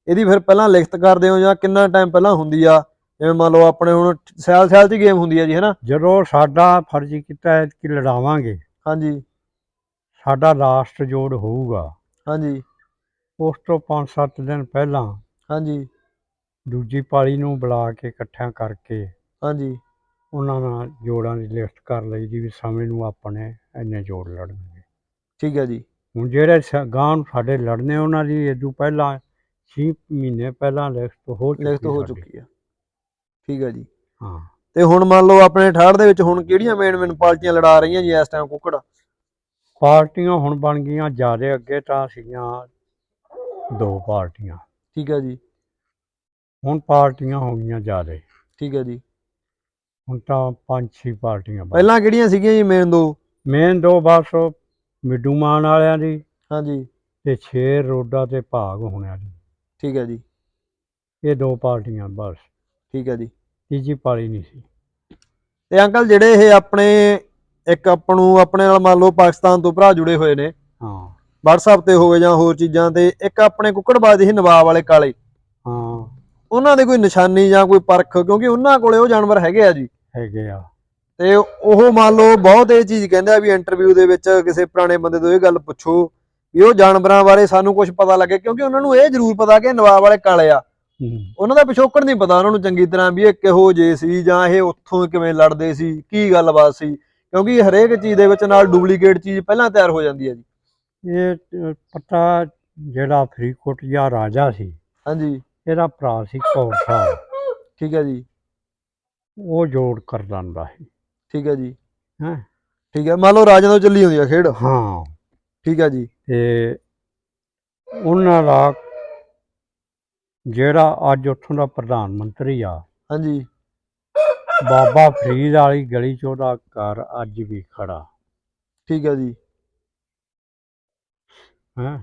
[SPEAKER 2] ਇਹਦੀ ਫਿਰ ਪਹਿਲਾਂ ਲਿਖਤ ਕਰਦੇ ਹੋ ਜਾਂ ਕਿੰਨਾ ਟਾਈਮ ਪਹਿਲਾਂ ਹੁੰਦੀ ਆ? ਜਿਵੇਂ ਮੰਨ ਲਓ ਆਪਣੇ ਹੁਣ ਸਿਆਲ 'ਚ ਹੀ ਗੇਮ ਹੁੰਦੀ ਆ ਜੀ ਹੈਨਾ
[SPEAKER 1] ਜਦੋਂ ਸਾਡਾ ਫਰਜ਼ ਕੀਤਾ ਹੈ ਕਿ ਲੜਾਵਾਂਗੇ।
[SPEAKER 2] ਹਾਂਜੀ।
[SPEAKER 1] ਸਾਡਾ ਲਾਸਟ ਜੋੜ ਹੋਊਗਾ।
[SPEAKER 2] ਹਾਂਜੀ।
[SPEAKER 1] ਉਸ ਤੋਂ 5-7 ਦਿਨ ਪਹਿਲਾਂ
[SPEAKER 2] ਹਾਂਜੀ।
[SPEAKER 1] ਦੂਜੀ ਪਾਲੀ ਨੂੰ ਬੁਲਾ ਕੇ ਇਕੱਠਿਆਂ ਕਰਕੇ
[SPEAKER 2] ਹਾਂਜੀ।
[SPEAKER 1] ਉਹਨਾਂ ਨਾਲ ਜੋੜਾਂ ਦੀ ਲਿਸਟ ਕਰ ਲਈ ਦੀ ਵੀ ਸਮੇਂ ਨੂੰ ਆਪਣੇ ਇੰਨੇ ਜੋੜ ਲੜਨਗੇ।
[SPEAKER 2] ਠੀਕ ਹੈ ਜੀ।
[SPEAKER 1] ਹੁਣ ਜਿਹੜੇ ਸ- ਨੂੰ ਸਾਡੇ ਲੜਨੇ ਉਹਨਾਂ ਦੀ ਇਦੋਂ ਪਹਿਲਾਂ 6 ਮਹੀਨੇ ਪਹਿਲਾਂ ਲਿਖਤ ਹੋ ਚੁੱਕੀ
[SPEAKER 2] ਲਿਖਤ ਹੋ
[SPEAKER 1] ਸਾਡੀ।
[SPEAKER 2] ਚੁੱਕੀ ਆ। ਠੀਕ ਹੈ ਜੀ।
[SPEAKER 1] ਹਾਂ।
[SPEAKER 2] ਤੇ ਹੁਣ ਮੰਨ ਲਓ ਆਪਣੇ ਠਾੜ ਦੇ ਵਿੱਚ ਹੁਣ ਕਿਹੜੀਆਂ ਮੇਨ ਮੇਨ ਪਾਰਟੀਆਂ ਲੜਾ ਰਹੀਆਂ ਜੀ ਇਸ ਟਾਈਮ ਕੁੱਕੜ?
[SPEAKER 1] ਪਾਰਟੀਆਂ ਹੁਣ ਬਣ ਗਈਆਂ ਜਿਆਦੇ ਅੱਗੇ ਤਾਂ ਸੀਗੀਆਂ ਦੋ ਪਾਰਟੀਆਂ।
[SPEAKER 2] ਠੀਕ ਹੈ ਜੀ।
[SPEAKER 1] ਹੁਣ ਪਾਰਟੀਆਂ ਹੋ ਗਈਆਂ ਜਿਆਦੇ।
[SPEAKER 2] ਠੀਕ ਹੈ ਜੀ।
[SPEAKER 1] ਹੁਣ ਤਾਂ ਪੰਜ ਛੇ ਪਾਰਟੀਆਂ
[SPEAKER 2] ਪਹਿਲਾਂ ਕਿਹੜੀਆਂ ਸੀਗੀਆਂ ਜੀ ਮੇਨ ਦੋ?
[SPEAKER 1] ਮੇਨ ਦੋ ਬਸ ਉਹ ਮਿੱਡੂ ਮਾਨ ਵਾਲਿਆਂ ਦੀ
[SPEAKER 2] ਹਾਂਜੀ
[SPEAKER 1] ਤੇ ਛੇਰ ਰੋਡਾ ਤੇ ਭਾਗ ਹੋਣਿਆਂ ਦੀ।
[SPEAKER 2] ਠੀਕ ਹੈ ਜੀ।
[SPEAKER 1] ਇਹ ਦੋ ਪਾਰਟੀਆਂ ਬਸ।
[SPEAKER 2] ਠੀਕ ਹੈ ਜੀ।
[SPEAKER 1] ਤੀਜੀ ਪਾਲੀ ਨਹੀਂ ਸੀ।
[SPEAKER 2] ਤੇ ਅੰਕਲ ਜਿਹੜੇ ਇਹ ਆਪਣੇ ਇੱਕ ਆਪਾਂ ਨੂੰ ਆਪਣੇ ਨਾਲ ਮੰਨ ਲਓ ਪਾਕਿਸਤਾਨ ਤੋਂ ਭਰਾ ਜੁੜੇ ਹੋਏ ਨੇ।
[SPEAKER 1] ਹਾਂ।
[SPEAKER 2] WhatsApp ਤੇ ਹੋਵੇ ਜਾਂ ਹੋਰ ਚੀਜ਼ਾਂ ਤੇ ਇੱਕ ਆਪਣੇ ਕੁੱਕੜਬਾਜ਼ ਸੀ ਨਵਾਬ ਵਾਲੇ ਕਾਲੇ।
[SPEAKER 1] ਹਾਂ।
[SPEAKER 2] ਉਹਨਾਂ ਦੇ ਕੋਈ ਨਿਸ਼ਾਨੀ ਜਾਂ ਕੋਈ ਪਰਖ ਕਿਉਂਕਿ ਉਹਨਾਂ ਕੋਲੇ ਉਹ ਜਾਨਵਰ ਹੈਗੇ ਆ ਜੀ।
[SPEAKER 1] ਹੈਗੇ ਆ।
[SPEAKER 2] ਤੇ ਉਹ ਮੰਨ ਲਓ ਬਹੁਤ ਇਹ ਚੀਜ਼ ਕਹਿੰਦੇ ਆ ਵੀ ਇੰਟਰਵਿਊ ਦੇ ਵਿੱਚ ਕਿਸੇ ਪੁਰਾਣੇ ਬੰਦੇ ਤੋਂ ਇਹ ਗੱਲ ਪੁੱਛੋ ਵੀ ਉਹ ਜਾਨਵਰਾਂ ਬਾਰੇ ਸਾਨੂੰ ਕੁਝ ਪਤਾ ਲੱਗੇ ਕਿਉਂਕਿ ਉਹਨਾਂ ਨੂੰ ਇਹ ਜ਼ਰੂਰ ਪਤਾ ਕਿ ਨਵਾਬ ਵਾਲੇ ਕਾਲੇ ਆ। ਉਹਨਾਂ ਦਾ ਪਿਛੋਕੜ ਨਹੀਂ ਪਤਾ ਉਹਨਾਂ ਨੂੰ ਚੰਗੀ ਤਰ੍ਹਾਂ ਵੀ ਇਹ ਕਿਹੋ ਜੇ ਸੀ ਜਾਂ ਇਹ ਉੱਥੋਂ ਕਿਵੇਂ ਲੜਦੇ ਸੀ ਕੀ ਗੱਲਬਾਤ ਸੀ ਕਿਉਂਕਿ ਹਰੇਕ ਚੀਜ਼ ਦੇ ਵਿੱਚ ਨਾਲ ਡੁਪਲੀਕੇਟ ਚੀਜ਼ ਪਹਿਲਾਂ ਤਿਆਰ ਹੋ ਜਾਂਦੀ ਹੈ ਜੀ।
[SPEAKER 1] ਇਹ ਪਤਾ ਜਿਹੜਾ ਫਰੀਦਕੋਟ ਜਾਂ ਰਾਜਾ ਸੀ
[SPEAKER 2] ਹਾਂਜੀ।
[SPEAKER 1] ਇਹਦਾ ਭਰਾ ਸੀ ਕੌਰ ਸਾਹਿਬ
[SPEAKER 2] ਠੀਕ ਹੈ ਜੀ।
[SPEAKER 1] ਉਹ ਜੋੜ ਕਰ ਦਿੰਦਾ ਸੀ।
[SPEAKER 2] ਠੀਕ ਹੈ ਜੀ।
[SPEAKER 1] ਹੈਂ?
[SPEAKER 2] ਠੀਕ ਹੈ ਮੰਨ ਲਓ ਰਾਜਾ ਤੋਂ ਚੱਲੀ ਹੁੰਦੀ ਆ ਖੇਡ।
[SPEAKER 1] ਹਾਂ।
[SPEAKER 2] ਠੀਕ ਹੈ ਜੀ।
[SPEAKER 1] ਤੇ ਉਹਨਾਂ ਦਾ ਜਿਹੜਾ ਅੱਜ ਉੱਥੋਂ ਦਾ ਪ੍ਰਧਾਨ ਮੰਤਰੀ ਆ
[SPEAKER 2] ਹਾਂਜੀ।
[SPEAKER 1] ਬਾਬਾ ਫਰੀਦ ਵਾਲੀ ਗਲੀ 'ਚ ਉਹਦਾ ਘਰ ਅੱਜ ਵੀ ਖੜਾ।
[SPEAKER 2] ਠੀਕ ਹੈ ਜੀ।
[SPEAKER 1] ਹੈ?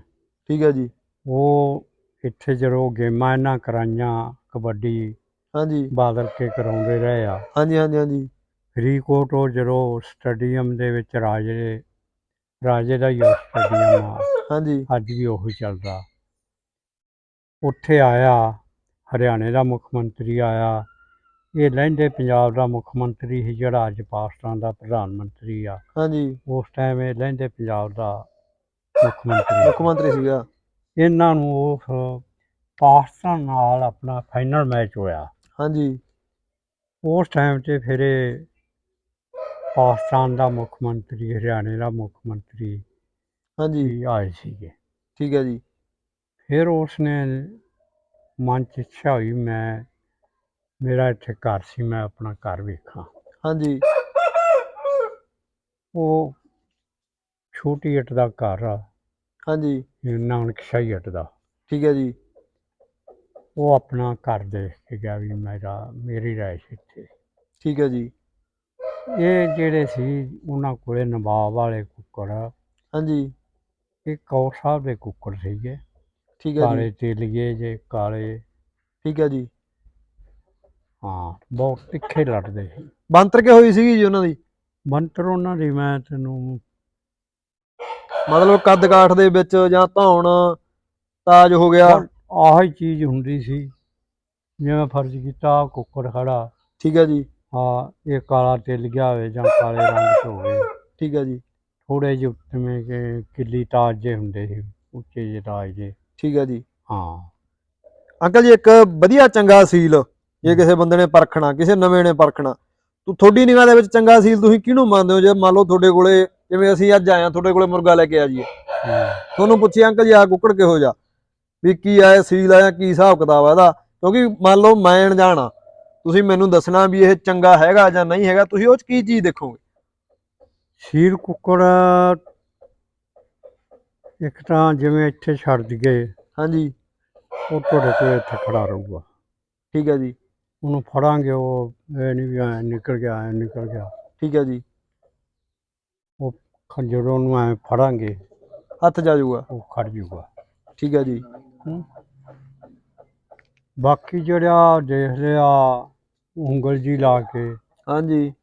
[SPEAKER 2] ਠੀਕ ਹੈ ਜੀ।
[SPEAKER 1] ਉਹ ਇੱਥੇ ਜਦੋਂ ਗੇਮਾਂ ਇਹਨਾਂ ਕਰਾਈਆਂ ਕਬੱਡੀ
[SPEAKER 2] ਹਾਂਜੀ।
[SPEAKER 1] ਬਾਦਲ ਕੇ ਕਰਾਉਂਦੇ ਰਹੇ ਆ।
[SPEAKER 2] ਹਾਂਜੀ ਹਾਂਜੀ ਹਾਂਜੀ।
[SPEAKER 1] ਫਰੀਦਕੋਟ ਉਹ ਜਦੋਂ ਸਟੇਡੀਅਮ ਦੇ ਵਿੱਚ ਰਾਜੇ ਰਾਜੇ ਦਾ ਉਹ ਸਟੇਡੀਅਮ ਆ।
[SPEAKER 2] ਹਾਂਜੀ।
[SPEAKER 1] ਅੱਜ ਵੀ ਉਹੀ ਚੱਲਦਾ। ਉੱਥੇ ਆਇਆ ਹਰਿਆਣੇ ਦਾ ਮੁੱਖ ਮੰਤਰੀ ਆਇਆ। ਇਹ ਲਹਿੰਦੇ ਪੰਜਾਬ ਦਾ ਮੁੱਖ ਮੰਤਰੀ ਸੀ ਜਿਹੜਾ ਅੱਜ ਪਾਕਿਸਤਾਨ ਦਾ ਪ੍ਰਧਾਨ ਮੰਤਰੀ ਆ।
[SPEAKER 2] ਹਾਂਜੀ।
[SPEAKER 1] ਉਸ ਟਾਈਮ ਇਹ ਲਹਿੰਦੇ ਪੰਜਾਬ ਦਾ ਮੁੱਖ ਮੰਤਰੀ
[SPEAKER 2] ਮੁੱਖ। ਮੰਤਰੀ ਸੀਗਾ।
[SPEAKER 1] ਇਹਨਾਂ ਨੂੰ ਉਸ ਪਾਕਿਸਤਾਨ ਨਾਲ ਆਪਣਾ ਫਾਈਨਲ ਮੈਚ ਹੋਇਆ।
[SPEAKER 2] ਹਾਂਜੀ।
[SPEAKER 1] ਉਸ ਟਾਈਮ ਤੇ ਫਿਰ ਇਹ ਪਾਕਿਸਤਾਨ ਦਾ ਮੁੱਖ ਮੰਤਰੀ ਹਰਿਆਣੇ ਦਾ ਮੁੱਖ ਮੰਤਰੀ
[SPEAKER 2] ਹਾਂਜੀ।
[SPEAKER 1] ਆਏ ਸੀਗੇ।
[SPEAKER 2] ਠੀਕ ਹੈ ਜੀ।
[SPEAKER 1] ਫਿਰ ਉਸਨੇ ਮਨ 'ਚ ਇੱਛਾ ਹੋਈ ਮੈਂ ਮੇਰਾ ਇੱਥੇ ਘਰ ਸੀ ਮੈਂ ਆਪਣਾ ਘਰ ਵੇਖਾਂ।
[SPEAKER 2] ਹਾਂਜੀ।
[SPEAKER 1] ਉਹ ਛੋਟੀ ਇੱਟ ਦਾ ਘਰ ਆ।
[SPEAKER 2] ਹਾਂਜੀ।
[SPEAKER 1] ਇਹ ਨਾਨਕ ਸ਼ਾਹੀ ਇੱਟ ਦਾ।
[SPEAKER 2] ਠੀਕ ਹੈ ਜੀ।
[SPEAKER 1] ਉਹ ਆਪਣਾ ਘਰ ਦੇਖ ਕੇ ਗਿਆ ਵੀ ਮੇਰਾ ਮੇਰੀ ਰਾਇਸ਼ ਇੱਥੇ।
[SPEAKER 2] ਠੀਕ ਹੈ ਜੀ।
[SPEAKER 1] ਇਹ ਜਿਹੜੇ ਸੀ ਉਹਨਾਂ ਕੋਲੇ ਨਵਾਬ ਵਾਲੇ ਕੁੱਕੜ
[SPEAKER 2] ਹਾਂਜੀ।
[SPEAKER 1] ਇਹ ਕੌਰ ਸਾਹਿਬ ਦੇ ਕੁੱਕੜ ਸੀਗੇ।
[SPEAKER 2] ਠੀਕ ਹੈ ਜੀ।
[SPEAKER 1] ਕਾਲੇ ਤੇਲੀਏ ਜੇ ਕਾਲੇ।
[SPEAKER 2] ਠੀਕ ਹੈ ਜੀ।
[SPEAKER 1] ਹਾਂ ਬਹੁਤ ਤਿੱਖੇ ਲੜਦੇ ਸੀ।
[SPEAKER 2] ਬੰਤਰ ਕੇ ਹੋਈ ਸੀਗੀ ਜੀ ਉਹਨਾਂ ਦੀ?
[SPEAKER 1] ਮੰਤਰ ਉਹਨਾਂ ਦੀ ਮੈਂ ਤੈਨੂੰ
[SPEAKER 2] ਮਤਲਬ ਕੱਦ ਕਾਠ ਦੇ ਵਿੱਚ ਜਾਂ ਧੌਣ ਤਾਜ ਹੋ ਗਿਆ।
[SPEAKER 1] ਆਹ ਹੀ ਚੀਜ਼ ਹੁੰਦੀ ਸੀ ਜਿਵੇਂ ਫਰਜ਼ ਕੀਤਾ ਕੁੱਕੜ ਖੜਾ।
[SPEAKER 2] ਠੀਕ ਹੈ ਜੀ।
[SPEAKER 1] ਆ ਇਹ ਕਾਲਾ ਤਿਲ ਗਿਆ ਹੋਵੇ ਜਾਂ ਕਾਲੇ ਰੰਗ ਚ ਹੋਵੇ।
[SPEAKER 2] ਠੀਕ ਹੈ ਜੀ।
[SPEAKER 1] ਥੋੜੇ ਜਿਹੇ ਜਿਵੇਂ ਕਿ ਕਿੱਲੀ ਤਾਜ ਜੇ ਹੁੰਦੇ ਸੀ ਉੱਚੇ ਜਿਹੇ ਤਾਜ ਜੇ
[SPEAKER 2] ਠੀਕ ਹੈ ਜੀ।
[SPEAKER 1] ਹਾਂ।
[SPEAKER 2] ਅੰਕਲ ਜੀ ਇੱਕ ਵਧੀਆ ਚੰਗਾ ਸੀਲ ਜੇ ਕਿਸੇ ਬੰਦੇ ਨੇ ਪਰਖਣਾ ਕਿਸੇ ਨਵੇਂ ਨੇ ਪਰਖਣਾ। ਤੂੰ ਤੁਹਾਡੀ ਨਿਗਾਹ ਦੇ ਵਿੱਚ ਚੰਗਾ ਸੀਲ ਤੁਸੀਂ ਕਿਹਨੂੰ ਮੰਨਦੇ ਹੋ? ਜੇ ਮੰਨ ਲਓ ਤੁਹਾਡੇ ਕੋਲੇ ਜਿਵੇਂ ਅਸੀਂ ਅੱਜ ਆਏ ਆ ਤੁਹਾਡੇ ਕੋਲੇ ਮੁਰਗਾ ਲੈ ਕੇ ਆ
[SPEAKER 1] ਹੂੰ।
[SPEAKER 2] ਤੁਹਾਨੂੰ ਪੁੱਛਿਆ ਅੰਕਲ ਜੀ ਆ ਕੁੱਕੜ ਕਿਹੋ ਜਿਹਾ? ਵੀ ਕੀ ਆਇਆ ਸੀਲ ਆਇਆ ਕੀ ਹਿਸਾਬ ਕਿਤਾਬ ਆ ਇਹਦਾ? ਕਿਉਂਕਿ ਮੰਨ ਲਓ ਮੈਂ ਅਣਜਾਣਾ ਤੁਸੀਂ ਮੈਨੂੰ ਦੱਸਣਾ ਵੀ ਇਹ ਚੰਗਾ ਹੈਗਾ ਜਾਂ ਨਹੀਂ ਹੈਗਾ ਤੁਸੀਂ ਉਹ ਚ ਕੀ ਚੀਜ਼ ਦੇਖੋਗੇ?
[SPEAKER 1] ਸੀਲ ਕੁੱਕੜ ਇੱਕ ਤਾਂ ਜਿਵੇਂ ਇੱਥੇ ਛੱਡ ਦਈਏ
[SPEAKER 2] ਹਾਂਜੀ।
[SPEAKER 1] ਉਹ ਤੁਹਾਡੇ ਕੋਲ ਇੱਥੇ ਖੜਾ ਰਹੂਗਾ।
[SPEAKER 2] ਠੀਕ ਹੈ ਜੀ।
[SPEAKER 1] ਉਹਨੂੰ ਫੜਾਂਗੇ ਉਹ ਇਹ ਨਹੀਂ ਵੀ ਐਂ ਨਿਕਲ ਗਿਆ ਐਂ ਨਿਕਲ ਗਿਆ।
[SPEAKER 2] ਠੀਕ ਹੈ ਜੀ।
[SPEAKER 1] ਖ- ਜਦੋਂ ਉਹਨੂੰ ਐਂ ਫੜਾਂਗੇ
[SPEAKER 2] ਹੱਥ ਜਾ ਜਾਊਗਾ
[SPEAKER 1] ਉਹ ਖੜ ਜਾਊਗਾ
[SPEAKER 2] ਠੀਕ ਹੈ ਜੀ।
[SPEAKER 1] ਬਾਕੀ ਜਿਹੜਾ ਦੇਖ ਲਿਆ ਉਂਗਲ ਜੀ ਲਾ ਕੇ
[SPEAKER 2] ਹਾਂਜੀ।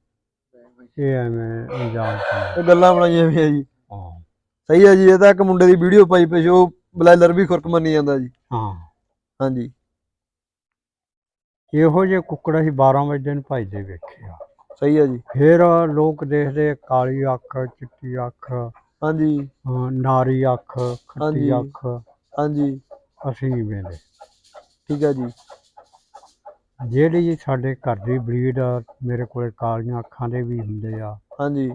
[SPEAKER 1] ਇਹ ਐਵੇਂ ਅੰਜਾਮ
[SPEAKER 2] ਇਹ ਗੱਲਾਂ ਬਣਾਈਆਂ ਵੀ ਆ ਜੀ।
[SPEAKER 1] ਹਾਂ।
[SPEAKER 2] ਸਹੀ ਹੈ ਜੀ ਇਹ ਤਾਂ ਇੱਕ ਮੁੰਡੇ ਦੀ ਵੀਡੀਓ ਪਾਈ ਪਈ ਸੀ ਉਹ ਬਲੈਲਰ ਵੀ ਖੁਰਕ ਮੰਨੀ ਜਾਂਦਾ ਜੀ।
[SPEAKER 1] ਹਾਂ।
[SPEAKER 2] ਹਾਂਜੀ।
[SPEAKER 1] ਇਹੋ ਜਿਹੇ ਕੁੱਕੜ ਅਸੀਂ 12 ਵਜੇ ਨੂੰ ਭਜਦੇ ਵੇਖੇ ਆ।
[SPEAKER 2] ਸਹੀ ਹੈ ਜੀ।
[SPEAKER 1] ਫਿਰ ਲੋਕ ਦੇਖਦੇ ਕਾਲੀ ਅੱਖ ਚਿੱਟੀ ਅੱਖ
[SPEAKER 2] ਹਾਂਜੀ।
[SPEAKER 1] ਅਹ ਨਾਰੀ ਅੱਖ
[SPEAKER 2] ਹਾਂਜੀ।
[SPEAKER 1] ਖੱਟੀ ਅੱਖ।
[SPEAKER 2] ਹਾਂਜੀ।
[SPEAKER 1] ਅਸੀਂ ਨਹੀਂ ਵੇਂਦੇ
[SPEAKER 2] ਠੀਕ ਹੈ ਜੀ।
[SPEAKER 1] ਜਿਹੜੀ ਜੀ ਸਾਡੇ ਘਰ ਦੀ ਬਰੀਡ ਆ ਮੇਰੇ ਕੋਲੇ ਕਾਲੀਆਂ ਅੱਖਾਂ ਦੇ ਵੀ ਹੁੰਦੇ ਆ।
[SPEAKER 2] ਹਾਂਜੀ।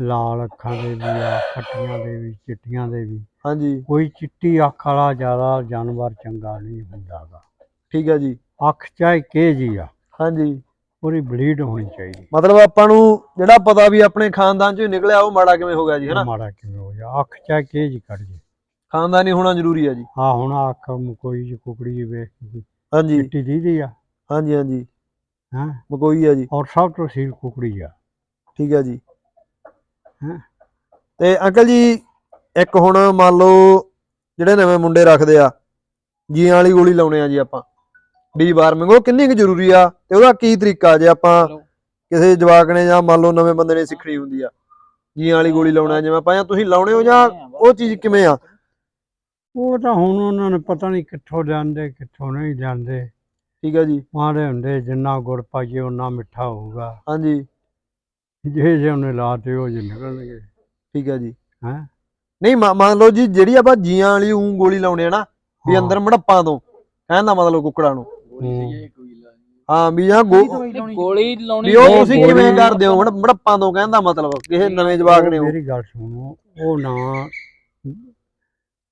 [SPEAKER 1] ਲਾਲ ਅੱਖਾਂ ਦੇ ਵੀ ਆ ਖੱਟੀਆਂ ਦੇ ਵੀ ਚਿੱਟੀਆਂ ਦੇ ਵੀ।
[SPEAKER 2] ਹਾਂਜੀ।
[SPEAKER 1] ਕੋਈ ਚਿੱਟੀ ਅੱਖ ਵਾਲਾ ਜ਼ਿਆਦਾ ਜਾਨਵਰ ਚੰਗਾ ਨਹੀਂ ਹੁੰਦਾਗਾ।
[SPEAKER 2] ਠੀਕ ਹੈ ਜੀ।
[SPEAKER 1] ਅੱਖ ਚਾਹੇ ਕੇ ਜੀ ਆ।
[SPEAKER 2] ਹਾਂਜੀ।
[SPEAKER 1] ਉਹਦੀ ਬਲੀਡ ਹੋਣੀ ਚਾਹੀਦੀ।
[SPEAKER 2] ਮਤਲਬ ਆਪਾਂ ਨੂੰ ਜਿਹੜਾ ਪਤਾ ਵੀ ਆਪਣੇ ਖਾਨਦਾਨ ਚੋਂ ਨਿਕਲਿਆ ਉਹ ਮਾੜਾ ਕਿਵੇਂ ਹੋ ਗਿਆ ਜੀ ਹੈਨਾ
[SPEAKER 1] ਮਾੜਾ ਕਿਵੇਂ ਹੋ ਜਾ ਅੱਖ ਚਾਹੇ ਕੇ ਜੀ ਕੱਢ ਜੇ।
[SPEAKER 2] ਖਾਨਦਾਨੀ ਹੋਣਾ ਜ਼ਰੂਰੀ ਹੈ ਜੀ।
[SPEAKER 1] ਹਾਂ ਹੁਣ ਅੱਖ ਮਕੋਈ ਜੀ ਕੁਕੜੀ ਜੀ ਵੇਖ ਕੇ
[SPEAKER 2] ਹਾਂਜੀ।
[SPEAKER 1] ਚਿੱਟੀ ਦੀਦੀ ਆ।
[SPEAKER 2] ਹਾਂਜੀ ਹਾਂਜੀ।
[SPEAKER 1] ਹਾਂ?
[SPEAKER 2] ਮਕੋਈ ਹੈ ਜੀ।
[SPEAKER 1] ਔਰ ਸਭ ਤੋਂ ਸੀਲ ਕੁਕੜੀ ਆ।
[SPEAKER 2] ਠੀਕ ਹੈ ਜੀ।
[SPEAKER 1] ਹੈਂ।
[SPEAKER 2] ਤੇ ਅੰਕਲ ਜੀ ਇੱਕ ਹੁਣ ਮੰਨ ਲਓ ਜਿਹੜੇ ਨਵੇਂ ਮੁੰਡੇ ਰੱਖਦੇ ਆ ਜੀਆਂ ਵਾਲੀ ਗੋਲੀ ਲਾਉਣੇ ਆ ਜੀ ਆਪਾਂ। ਡੀ ਵਾਰਮਿੰਗ ਉਹ ਕਿੰਨੀ ਕੁ ਜ਼ਰੂਰੀ ਆ ਤੇ ਉਹਦਾ ਕੀ ਤਰੀਕਾ ਜੇ ਆਪਾਂ। ਕਿਸੇ ਜਵਾਕ ਨੇ ਜਾਂ ਮੰਨ ਲਓ ਨਵੇਂ ਬੰਦੇ ਨੇ ਸਿੱਖਣੀ ਹੁੰਦੀ ਆ ਜੀਆਂ ਵਾਲੀ ਗੋਲੀ ਲਾਉਣਾ ਜਿਵੇਂ ਆਪਾਂ ਜਾਂ ਤੁਸੀਂ ਲਾਉਣੇ ਹੋ ਜਾਂ ਉਹ ਚੀਜ਼ ਕਿਵੇਂ ਆ?
[SPEAKER 1] ਉਹ ਤਾਂ ਹੁਣ ਉਹਨਾਂ ਨੂੰ ਪਤਾ ਨਹੀਂ ਕਿੱਥੋਂ ਜਾਂਦੇ ਕਿੱਥੋਂ ਨਹੀਂ ਜਾਂਦੇ
[SPEAKER 2] ਠੀਕ ਹੈ ਜੀ।
[SPEAKER 1] ਮਾਰੇ ਹੁੰਦੇ ਜਿੰਨਾ ਗੁੜ ਪਾਈਏ ਉਨਾ ਮਿੱਠਾ ਹੋਊਗਾ।
[SPEAKER 2] ਹਾਂਜੀ।
[SPEAKER 1] ਜੇ ਜੇ ਉਹਨੇ ਲਾਤੇ ਉਹ ਜੇ ਨਿਕਲਣਗੇ।
[SPEAKER 2] ਠੀਕ ਹੈ ਜੀ।
[SPEAKER 1] ਹੈ?
[SPEAKER 2] ਨਹੀਂ ਮੰਨ ਲਓ ਜੀ ਜਿਹੜੀ ਆਪਾਂ ਜੀਆਂ ਵਾਲੀ ਊਂ ਗੋਲੀ ਲਾਉਣੇ ਆ ਨਾ ਵੀ ਅੰਦਰ ਮੜੱਪਾਂ ਤੋਂ ਕਹਿਣ ਦਾ ਮਤਲਬ ਕੁੱਕੜਾਂ ਨੂੰ। ਹਾਂ। ਵੀ ਜਾਂ ਗੋ
[SPEAKER 3] ਗੋਲੀ ਲਾਉਣੀ
[SPEAKER 2] ਵੀ ਉਹ ਤੁਸੀਂ
[SPEAKER 1] ਗੋਲੀ-
[SPEAKER 2] ਕਿਵੇਂ ਕਰਦੇ ਹੋ? ਮੜ- ਮੜੱਪਾਂ ਤੋਂ ਕਹਿਣ ਦਾ ਮਤਲਬ ਕਿਸੇ ਨਵੇਂ ਜਵਾਕ ਨੇ ਉਹ।
[SPEAKER 1] ਮੇਰੀ ਗੱਲ ਸੁਣੋ ਉਹ ਨਾ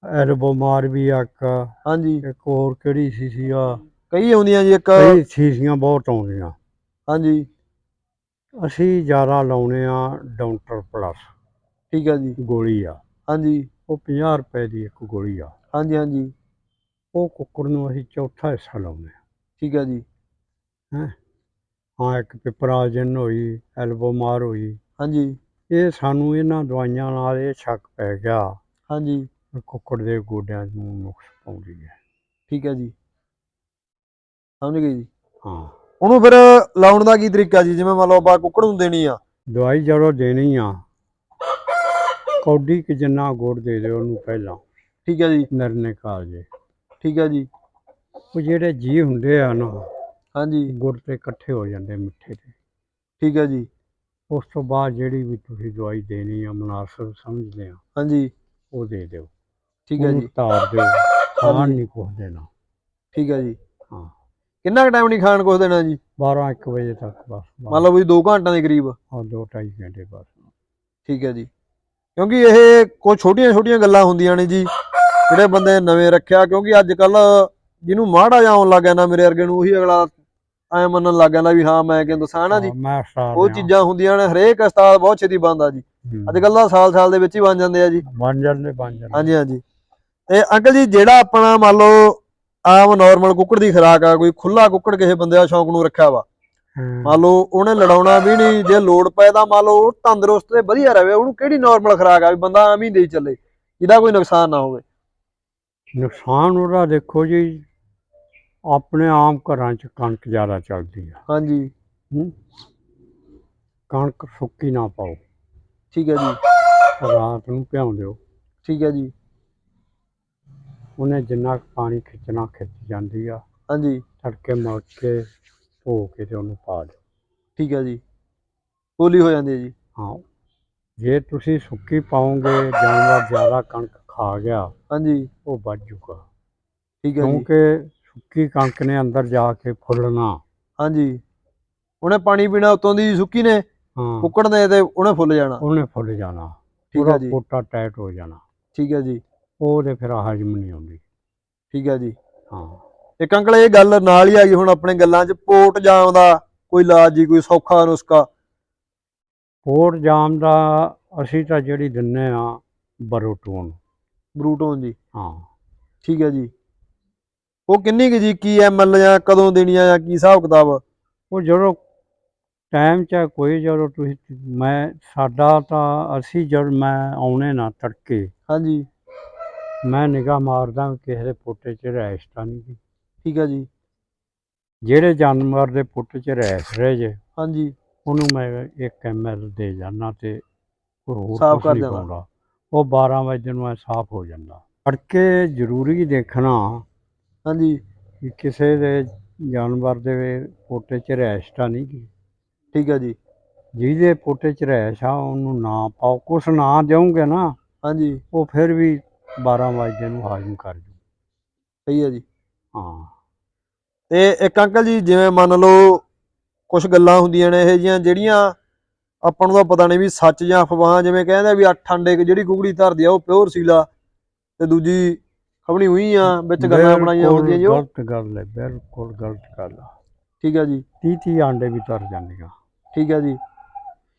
[SPEAKER 1] ਐਲਬੋਮਾਰ ਵੀ ਇੱਕ।
[SPEAKER 2] ਹਾਂਜੀ।
[SPEAKER 1] ਇੱਕ ਹੋਰ ਕਿਹੜੀ ਸੀ ਸੀ ਆ?
[SPEAKER 2] ਕਈ ਆਉਂਦੀਆਂ ਜੀ ਇੱਕ।
[SPEAKER 1] ਕਈ ਸੀਸੀਆਂ ਬਹੁਤ ਆਉਂਦੀਆਂ।
[SPEAKER 2] ਹਾਂਜੀ।
[SPEAKER 1] ਅਸੀਂ ਜ਼ਿਆਦਾ ਲਾਉਣੇ ਆ ਡਾਊਂਟਰ ਪਲੱਸ।
[SPEAKER 2] ਠੀਕ ਹੈ ਜੀ।
[SPEAKER 1] ਗੋਲੀ ਆ।
[SPEAKER 2] ਹਾਂਜੀ।
[SPEAKER 1] ਉਹ 50 ਰੁਪਏ ਦੀ ਇੱਕ ਗੋਲੀ ਆ।
[SPEAKER 2] ਹਾਂਜੀ ਹਾਂਜੀ।
[SPEAKER 1] ਉਹ ਕੁੱਕੜ ਨੂੰ ਅਸੀਂ ਚੌਥਾ ਹਿੱਸਾ ਲਾਉਂਦੇ ਆ।
[SPEAKER 2] ਠੀਕ ਹੈ ਜੀ।
[SPEAKER 1] ਹਾਂ? ਇੱਕ ਪਿਪਰਾਜਨ ਹੋਈ ਐਲਬੋਮਾਰ ਹੋਈ।
[SPEAKER 2] ਹਾਂਜੀ।
[SPEAKER 1] ਇਹ ਸਾਨੂੰ ਇਹਨਾਂ ਦਵਾਈਆਂ ਨਾਲ ਇਹ ਸ਼ੱਕ ਪੈ ਗਿਆ।
[SPEAKER 2] ਹਾਂਜੀ।
[SPEAKER 1] ਵੀ ਕੁੱਕੜ ਦੇ ਗੋਡਿਆਂ ਨੂੰ ਨੁਕਸ ਪਾਉਂਦੀ ਹੈ।
[SPEAKER 2] ਠੀਕ ਹੈ ਜੀ। ਸਮਝ ਗਏ ਜੀ?
[SPEAKER 1] ਹਾਂ।
[SPEAKER 2] ਉਹਨੂੰ ਫਿਰ ਲਾਉਣ ਦਾ ਕੀ ਤਰੀਕਾ ਜੀ? ਜਿਵੇਂ ਮੰਨ ਲਓ ਆਪਾਂ ਕੁੱਕੜ ਨੂੰ ਦੇਣੀ ਆ।
[SPEAKER 1] ਦਵਾਈ ਜਦੋਂ ਦੇਣੀ ਆ ਕੌਡੀ ਕਿ ਜਿੰਨਾ ਗੁੜ ਦੇ ਦਿਓ ਉਹਨੂੰ ਪਹਿਲਾਂ।
[SPEAKER 2] ਠੀਕ ਹੈ ਜੀ।
[SPEAKER 1] ਨਰਨੇ ਕਾਲਜੇ
[SPEAKER 2] ਠੀਕ ਹੈ ਜੀ।
[SPEAKER 1] ਉਹ ਜਿਹੜੇ ਜੀ ਹੁੰਦੇ ਆ ਨਾ
[SPEAKER 2] ਹਾਂਜੀ।
[SPEAKER 1] ਗੁੜ ਤੇ ਇਕੱਠੇ ਹੋ ਜਾਂਦੇ ਮਿੱਠੇ ਤੇ।
[SPEAKER 2] ਠੀਕ ਹੈ ਜੀ।
[SPEAKER 1] ਉਸ ਤੋਂ ਬਾਅਦ ਜਿਹੜੀ ਵੀ ਤੁਸੀਂ ਦਵਾਈ ਦੇਣੀ ਆ ਮੁਨਾਸਬ ਸਮਝਦੇ ਆ
[SPEAKER 2] ਹਾਂਜੀ।
[SPEAKER 1] ਉਹ ਦੇ ਦਿਓ।
[SPEAKER 2] ਠੀਕ ਹੈ ਜੀ।
[SPEAKER 1] ਤਾਰ ਦਿਓ। ਖਾਣ ਨਹੀਂ ਕੁਛ ਦੇਣਾ।
[SPEAKER 2] ਠੀਕ ਹੈ ਜੀ।
[SPEAKER 1] ਹਾਂ।
[SPEAKER 2] ਕਿੰਨਾ ਟਾਈਮ ਨਹੀਂ ਖਾਣ ਕੁਛ ਦੇਣਾ ਜੀ?
[SPEAKER 1] 12 1 ਵਜੇ ਤੱਕ ਬਸ।
[SPEAKER 2] ਮੰਨ ਲਓ ਵੀ 2 ਘੰਟਿਆਂ ਦੇ ਕਰੀਬ।
[SPEAKER 1] ਹਾਂ ਦੋ ਢਾਈ ਘੰਟੇ ਬਸ।
[SPEAKER 2] ਠੀਕ ਹੈ ਜੀ। ਕਿਉਂਕਿ ਇਹ ਕੋਈ ਛੋਟੀਆਂ ਛੋਟੀਆਂ ਗੱਲਾਂ ਹੁੰਦੀਆਂ ਨੇ ਜੀ ਜਿਹੜੇ ਬੰਦੇ ਨਵੇਂ ਰੱਖਿਆ ਕਿਉਂਕਿ ਅੱਜ ਕੱਲ ਜਿਹਨੂੰ ਮਾੜਾ ਜਿਹਾ ਆਉਣ ਲੱਗ ਗਿਆ ਨਾ ਮੇਰੇ ਵਰਗੇ ਨੂੰ ਉਹੀ ਅਗਲਾ ਐ ਮੰਨਣ ਲੱਗ ਜਾਂਦਾ ਵੀ ਹਾਂ ਮੈਂ ਕਿਉਂ ਦੱਸਾਂ ਨਾ ਜੀ?
[SPEAKER 1] ਮੈਂ
[SPEAKER 2] ਉਹ ਚੀਜ਼ਾਂ ਹੁੰਦੀਆਂ ਨੇ ਹਰੇਕ ਉਸਤਾਦ ਬਹੁਤ ਛੇਤੀ ਬਣਦਾ ਜੀ। ਅੱਜ ਕੱਲ ਦਾ ਸਾਲ ਸਾਲ ਦੇ ਵਿੱਚ ਹੀ ਬਣ ਜਾਂਦੇ ਆ ਜੀ।
[SPEAKER 1] ਬਣ ਜਾਂਦੇ ਬਣ ਜਾਂਦੇ।
[SPEAKER 2] ਹਾਂਜੀ ਹਾਂਜੀ। ਤੇ ਅੰਕਲ ਜੀ ਜਿਹੜਾ ਆਪਣਾ ਮੰਨ ਲਓ ਆਮ ਨਾਰਮਲ ਕੁੱਕੜ ਦੀ ਖੁਰਾਕ ਆ ਕੋਈ ਖੁੱਲਾ ਕੁੱਕੜ ਕਿਸੇ ਬੰਦੇ ਦਾ ਸ਼ੌਂਕ ਨੂੰ ਰੱਖਿਆ ਵਾ
[SPEAKER 1] ਹਾਂ।
[SPEAKER 2] ਮੰਨ ਲਓ ਉਹਨੇ ਲੜਾਉਣਾ ਵੀ ਨਹੀਂ ਜੇ ਲੋੜ ਪਏ ਤਾਂ ਮੰਨ ਲਓ ਉਹ ਤੰਦਰੁਸਤ ਤੇ ਵਧੀਆ ਰਵੇ ਉਹਨੂੰ ਕਿਹੜੀ ਨਾਰਮਲ ਖੁਰਾਕ ਆ ਵੀ ਬੰਦਾ ਐਵੇਂ ਹੀ ਦੇਈ ਚੱਲੇ ਜਿਹਦਾ ਕੋਈ ਨੁਕਸਾਨ ਨਾ ਹੋਵੇ।
[SPEAKER 1] ਨੁਕਸਾਨ ਉਹਦਾ ਦੇਖੋ ਜੀ ਆਪਣੇ ਆਮ ਘਰਾਂ 'ਚ ਕਣਕ ਜ਼ਿਆਦਾ ਚੱਲਦੀ ਆ।
[SPEAKER 2] ਹਾਂਜੀ।
[SPEAKER 1] ਹੂੰ। ਕਣਕ ਸੁੱਕੀ ਨਾ ਪਾਓ।
[SPEAKER 2] ਠੀਕ ਹੈ ਜੀ।
[SPEAKER 1] ਰਾਤ ਨੂੰ ਭਿਉਂ ਦਿਓ
[SPEAKER 2] ਠੀਕ ਹੈ ਜੀ।
[SPEAKER 1] ਉਹਨੇ ਜਿੰਨਾ ਕੁ ਪਾਣੀ ਖਿੱਚਣਾ ਖਿੱਚ ਜਾਂਦੀ ਆ।
[SPEAKER 2] ਹਾਂਜੀ।
[SPEAKER 1] ਤੜਕੇ ਮੁੜ ਕੇ ਧੋ ਕੇ ਤੇ ਉਹਨੂੰ ਪਾ ਦਿਓ।
[SPEAKER 2] ਠੀਕ ਹੈ ਜੀ। ਪੋਲੀ ਹੋ ਜਾਂਦੀ ਹੈ ਜੀ।
[SPEAKER 1] ਹਾਂ। ਜੇ ਤੁਸੀਂ ਸੁੱਕੀ ਪਾਓਗੇ ਜਾਨਵਰ ਜ਼ਿਆਦਾ ਕਣਕ ਖਾ ਗਿਆ
[SPEAKER 2] ਹਾਂਜੀ।
[SPEAKER 1] ਉਹ ਵੱਧ ਜੂਗਾ।
[SPEAKER 2] ਠੀਕ ਹੈ ਜੀ।
[SPEAKER 1] ਕਿਉਂਕਿ ਸੁੱਕੀ ਕਣਕ ਨੇ ਅੰਦਰ ਜਾ ਕੇ ਫੁੱਲਣਾ।
[SPEAKER 2] ਹਾਂਜੀ। ਉਹਨੇ ਪਾਣੀ ਪੀਣਾ ਉਤੋਂ ਦੀ ਸੁੱਕੀ ਨੇ
[SPEAKER 1] ਹਾਂ।
[SPEAKER 2] ਕੁੱਕੜ ਨੇ ਤੇ ਉਹਨੇ ਫੁੱਲ ਜਾਣਾ।
[SPEAKER 1] ਉਹਨੇ ਫੁੱਲ ਜਾਣਾ।
[SPEAKER 2] ਠੀਕ ਹੈ ਜੀ।
[SPEAKER 1] ਪੋਟਾ ਟਾਈਟ ਹੋ ਜਾਣਾ।
[SPEAKER 2] ਠੀਕ ਹੈ ਜੀ।
[SPEAKER 1] ਉਹਦੇ ਫਿਰ ਹਜਮ ਨਹੀਂ ਆਉਂਦੀ।
[SPEAKER 2] ਠੀਕ ਹੈ ਜੀ।
[SPEAKER 1] ਹਾਂ।
[SPEAKER 2] ਇੱਕ ਅੰਕਲ ਇਹ ਗੱਲ ਨਾਲ ਹੀ ਆ ਗਈ ਹੁਣ ਆਪਣੇ ਗੱਲਾਂ 'ਚ। ਪੋਟ ਜਾਮ ਦਾ ਕੋਈ ਇਲਾਜ ਜੀ ਕੋਈ ਸੌਖਾ ਨੁਸਖਾ?
[SPEAKER 1] ਪੋਟ ਜਾਮ ਦਾ ਅਸੀਂ ਤਾਂ ਜਿਹੜੀ ਦਿੰਨੇ ਆ ਬਰੋਟੋਨ।
[SPEAKER 2] ਬਰੂਟੋਨ ਜੀ।
[SPEAKER 1] ਹਾਂ।
[SPEAKER 2] ਠੀਕ ਹੈ ਜੀ। ਉਹ ਕਿੰਨੀ ਕੁ ਜੀ ਕੀ ਐਮਐਲ ਜਾਂ ਕਦੋਂ ਦੇਣੀ ਆ ਜਾਂ ਕੀ ਹਿਸਾਬ ਕਿਤਾਬ?
[SPEAKER 1] ਉਹ ਜਦੋਂ ਟਾਈਮ ਚ ਕੋਈ ਜਦੋਂ ਤੁਸੀਂ ਮੈਂ ਸਾਡਾ ਤਾਂ ਅਸੀਂ ਜਦ ਮੈਂ ਆਉਣੇ ਨਾ ਤੜਕੇ
[SPEAKER 2] ਹਾਂਜੀ।
[SPEAKER 1] ਮੈਂ ਨਿਗਾਹ ਮਾਰਦਾ ਵੀ ਕਿਸੇ ਦੇ ਪੁੱਟ 'ਚ ਰਹਿਸ਼ ਤਾਂ ਨਹੀਂ ਗੀ।
[SPEAKER 2] ਠੀਕ ਹੈ ਜੀ।
[SPEAKER 1] ਜਿਹੜੇ ਜਾਨਵਰ ਦੇ ਪੁੱਟ 'ਚ ਰਹਿਸ਼ ਰਹੇ ਜੇ
[SPEAKER 2] ਹਾਂਜੀ।
[SPEAKER 1] ਉਹਨੂੰ ਮੈਂ 1 ਐਮਐਲ ਦੇ ਜਾਣਾ ਤੇ ਉਹ ਹੋਰ
[SPEAKER 2] ਸਾਫ਼
[SPEAKER 1] ਕੁਛ
[SPEAKER 2] ਕਰ
[SPEAKER 1] ਨਹੀਂ। ਪਾਉਂਦਾ। ਉਹ 12 ਵਜੇ ਨੂੰ ਸਾਫ਼ ਹੋ ਜਾਂਦਾ। ਤੜਕੇ ਜ਼ਰੂਰੀ ਦੇਖਣਾ
[SPEAKER 2] ਹਾਂਜੀ।
[SPEAKER 1] ਕਿਸੇ ਦੇ ਜਾਨਵਰ ਦੇ ਪੁੱਟ 'ਚ ਰਹਿਸ਼ ਤਾਂ ਨਹੀਂ ਗੀ।
[SPEAKER 2] ਠੀਕ ਹੈ ਜੀ।
[SPEAKER 1] ਜਿਹਦੇ ਪੁੱਟ 'ਚ ਰਹਿਸ਼ ਆ ਉਹਨੂੰ ਨਾ ਪਾਓ। ਕੁਛ ਨਾ ਦਿਓਗੇ ਨਾ
[SPEAKER 2] ਹਾਂਜੀ।
[SPEAKER 1] ਉਹ ਫਿਰ ਵੀ 12 ਵਜੇ ਨੂੰ ਹਾਜ਼ਮ ਕਰ ਜੂ।
[SPEAKER 2] ਸਹੀ ਹੈ ਜੀ।
[SPEAKER 1] ਹਾਂ।
[SPEAKER 2] ਤੇ ਇੱਕ ਅੰਕਲ ਜੀ ਜਿਵੇਂ ਮੰਨ ਲਓ ਕੁਝ ਗੱਲਾਂ ਹੁੰਦੀਆਂ ਨੇ ਇਹ ਜੀਆਂ ਜਿਹੜੀਆਂ ਆਪਾਂ ਨੂੰ ਤਾਂ ਪਤਾ ਨਹੀਂ ਵੀ ਸੱਚ ਜਾਂ ਅਫਵਾਹ ਜਿਵੇਂ ਕਹਿੰਦੇ ਆ ਵੀ ਅੱਠ ਅੰਡੇ ਜਿਹੜੀ ਕੁਕੜੀ ਧਰਦੀ ਆ ਉਹ ਪਿਓਰ ਸੀਲਾ। ਤੇ ਦੂਜੀ ਖਬਣੀ ਹੋਈ ਆ ਵਿੱਚ ਗੱਲਾਂ ਬਣਾਈਆਂ ਹੁੰਦੀਆਂ ਜੋ।
[SPEAKER 1] ਗਲਤ ਗੱਲ ਹੈ ਬਿਲਕੁਲ ਗਲਤ ਗੱਲ ਆ।
[SPEAKER 2] ਠੀਕ ਹੈ ਜੀ।
[SPEAKER 1] 30 30 ਆਂਡੇ ਵੀ ਤਰ ਜਾਂਦੀਆਂ
[SPEAKER 2] ਠੀਕ ਹੈ ਜੀ।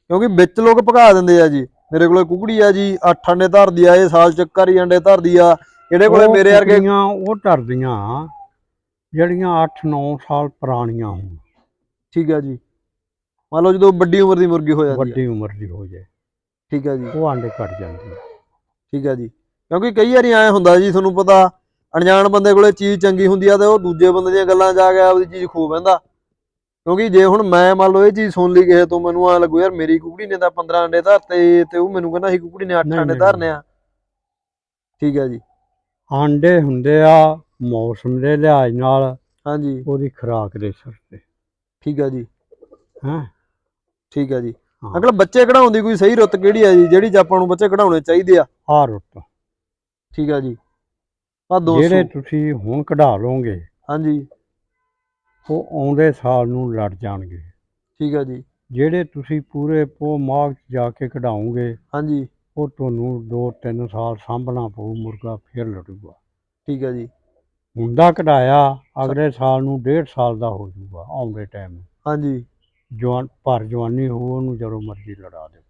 [SPEAKER 2] ਕਿਉਂਕਿ ਵਿੱਚ ਲੋਕ ਭਗਾ ਦਿੰਦੇ ਆ ਜੀ। ਮੇਰੇ ਕੋਲੇ ਕੁਕੜੀ ਆ ਜੀ ਅੱਠ ਅੰਡੇ ਧਰਦੀ ਆ ਇਹ ਸਾਲ ਚ ਘਰੀ ਅੰਡੇ ਧਰਦੀ ਆ। ਇਹਦੇ ਕੋਲੇ ਮੇਰੇ ਵਰਗੇ
[SPEAKER 1] ਉਹ ਧਰਦੀਆਂ ਜਿਹੜੀਆਂ 8-9 ਸਾਲ ਪੁਰਾਣੀਆਂ ਹੋਣ।
[SPEAKER 2] ਠੀਕ ਹੈ ਜੀ। ਮੰਨ ਲਓ ਜਦੋਂ ਵੱਡੀ ਉਮਰ ਦੀ ਮੁਰਗੀ ਹੋ ਜਾਂਦੀ ਆ।
[SPEAKER 1] ਵੱਡੀ ਉਮਰ ਦੀ ਹੋ ਜਾਏ।
[SPEAKER 2] ਠੀਕ ਹੈ ਜੀ।
[SPEAKER 1] ਉਹ ਆਂਡੇ ਕੱਟ ਜਾਂਦੀ ਆ।
[SPEAKER 2] ਠੀਕ ਹੈ ਜੀ। ਕਿਉਂਕਿ ਕਈ ਵਾਰੀ ਐ ਹੁੰਦਾ ਜੀ ਤੁਹਾਨੂੰ ਪਤਾ ਅਣਜਾਣ ਬੰਦੇ ਕੋਲੇ ਚੀਜ਼ ਚੰਗੀ ਹੁੰਦੀ ਆ ਤੇ ਉਹ ਦੂਜੇ ਬੰਦੇ ਦੀਆਂ ਗੱਲਾਂ ਆ ਕੇ ਆਪਦੀ ਚੀਜ਼ ਖੋ ਬਹਿੰਦਾ। ਕਿਉਂਕਿ ਜੇ ਹੁਣ ਮੈਂ ਮੰਨ ਲਓ ਇਹ ਚੀਜ਼ ਸੁਣ ਲਈ ਕਿਸੇ ਤੋਂ ਮੈਨੂੰ ਆ ਲੱਗੂ ਯਾਰ ਮੇਰੀ ਕੁਕੜੀ ਨੇ ਤਾਂ 15 ਅੰਡੇ ਧਰਤੇ ਤੇ ਉਹ ਮੈਨੂੰ ਕਹਿੰਦਾ ਸੀ ਕੁਕੜੀ ਨੇ 8
[SPEAKER 1] ਨਹੀਂ,
[SPEAKER 2] ਅੰਡੇ ਧਰਨੇ ਆ। ਠੀਕ ਹੈ ਜੀ।
[SPEAKER 1] ਆਂਡੇ ਹੁੰਦੇ ਆ ਮੌਸਮ ਦੇ ਲਿਹਾਜ਼ ਨਾਲ
[SPEAKER 2] ਹਾਂਜੀ।
[SPEAKER 1] ਉਹਦੀ ਖੁਰਾਕ ਦੇ ਸਿਰ ਤੇ।
[SPEAKER 2] ਠੀਕ ਹੈ ਜੀ।
[SPEAKER 1] ਹੈ?
[SPEAKER 2] ਠੀਕ ਹੈ ਜੀ।
[SPEAKER 1] ਹਾਂ।
[SPEAKER 2] ਅੰਕਲ ਬੱਚੇ ਕਢਾਉਣ ਦੀ ਕੋਈ ਸਹੀ ਰੁੱਤ ਕਿਹੜੀ ਹੈ ਜੀ ਜਿਹੜੀ ਆਪਾਂ ਨੂੰ ਬੱਚੇ ਕਢਾਉਣੇ ਚਾਹੀਦੇ ਆ?
[SPEAKER 1] ਆ ਰੁੱਤ।
[SPEAKER 2] ਠੀਕ ਹੈ ਜੀ। ਆ
[SPEAKER 1] ਜਿਹੜੇ
[SPEAKER 2] 200
[SPEAKER 1] ਤੁਸੀਂ ਹੁਣ ਕਢਾ ਲਓਗੇ
[SPEAKER 2] ਹਾਂਜੀ।
[SPEAKER 1] ਉਹ ਆਉਂਦੇ ਸਾਲ ਨੂੰ ਲੜ ਜਾਣਗੇ।
[SPEAKER 2] ਠੀਕ ਹੈ ਜੀ।
[SPEAKER 1] ਜਿਹੜੇ ਤੁਸੀਂ ਪੂਰੇ ਪੋ 'ਚ ਜਾ ਕੇ ਕਢਾਓਗੇ
[SPEAKER 2] ਹਾਂਜੀ।
[SPEAKER 1] ਉਹ ਤੁਹਾਨੂੰ 2-3 ਸਾਲ ਸਾਂਭਣਾ ਪਊ ਮੁਰਗਾ ਫਿਰ ਲੜੂਗਾ।
[SPEAKER 2] ਠੀਕ ਹੈ ਜੀ।
[SPEAKER 1] ਮੁੰਡਾ ਕਢਾਇਆ ਅਗਲੇ ਸਾਲ ਨੂੰ 1.5 ਸਾਲ ਦਾ ਹੋ ਜਾਊਗਾ ਆਉਂਦੇ ਟਾਈਮ
[SPEAKER 2] ਹਾਂਜੀ।
[SPEAKER 1] ਜਵਾਨ ਭਰ ਜਵਾਨੀ ਹੋ ਉਹਨੂੰ ਜਦੋਂ ਮਰਜ਼ੀ ਲੜਾ ਦਿਓ।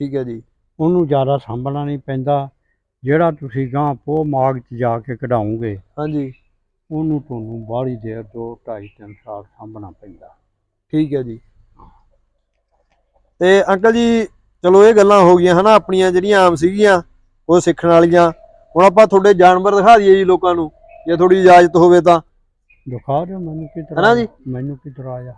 [SPEAKER 2] ਠੀਕ ਹੈ ਜੀ।
[SPEAKER 1] ਉਹਨੂੰ ਜ਼ਿਆਦਾ ਸਾਂਭਣਾ ਨਹੀਂ ਪੈਂਦਾ ਜਿਹੜਾ ਤੁਸੀਂ ਗਾਂ ਪੋ ਮਾਗ 'ਚ ਜਾ ਕੇ ਕਢਾਓਗੇ
[SPEAKER 2] ਹਾਂਜੀ।
[SPEAKER 1] ਉਹਨੂੰ ਤੁਹਾਨੂੰ ਬਾਹਲੀ ਦੇਰ 2 2.5 3 ਸਾਲ ਸਾਂਭਣਾ ਪੈਂਦਾ।
[SPEAKER 2] ਠੀਕ ਹੈ ਜੀ। ਤੇ ਅੰਕਲ ਜੀ ਚਲੋ ਇਹ ਗੱਲਾਂ ਹੋ ਗਈਆਂ ਹਨਾ ਆਪਣੀਆਂ ਜਿਹੜੀਆਂ ਆਮ ਸੀਗੀਆਂ ਉਹ ਸਿੱਖਣ ਵਾਲੀਆਂ। ਹੁਣ ਆਪਾਂ ਤੁਹਾਡੇ ਜਾਨਵਰ ਦਿਖਾ ਦਈਏ ਜੀ ਲੋਕਾਂ ਨੂੰ ਜੇ ਥੋੜੀ ਇਜਾਜ਼ਤ ਹੋਵੇ ਤਾਂ।
[SPEAKER 1] ਦਿਖਾ ਦਿਓ ਮੈਨੂੰ ਕੀ
[SPEAKER 2] ਹਨਾ ਜੀ?
[SPEAKER 1] ਮੈਨੂੰ ਕੀ ਤਰ੍ਹਾਂ ਆਇਆ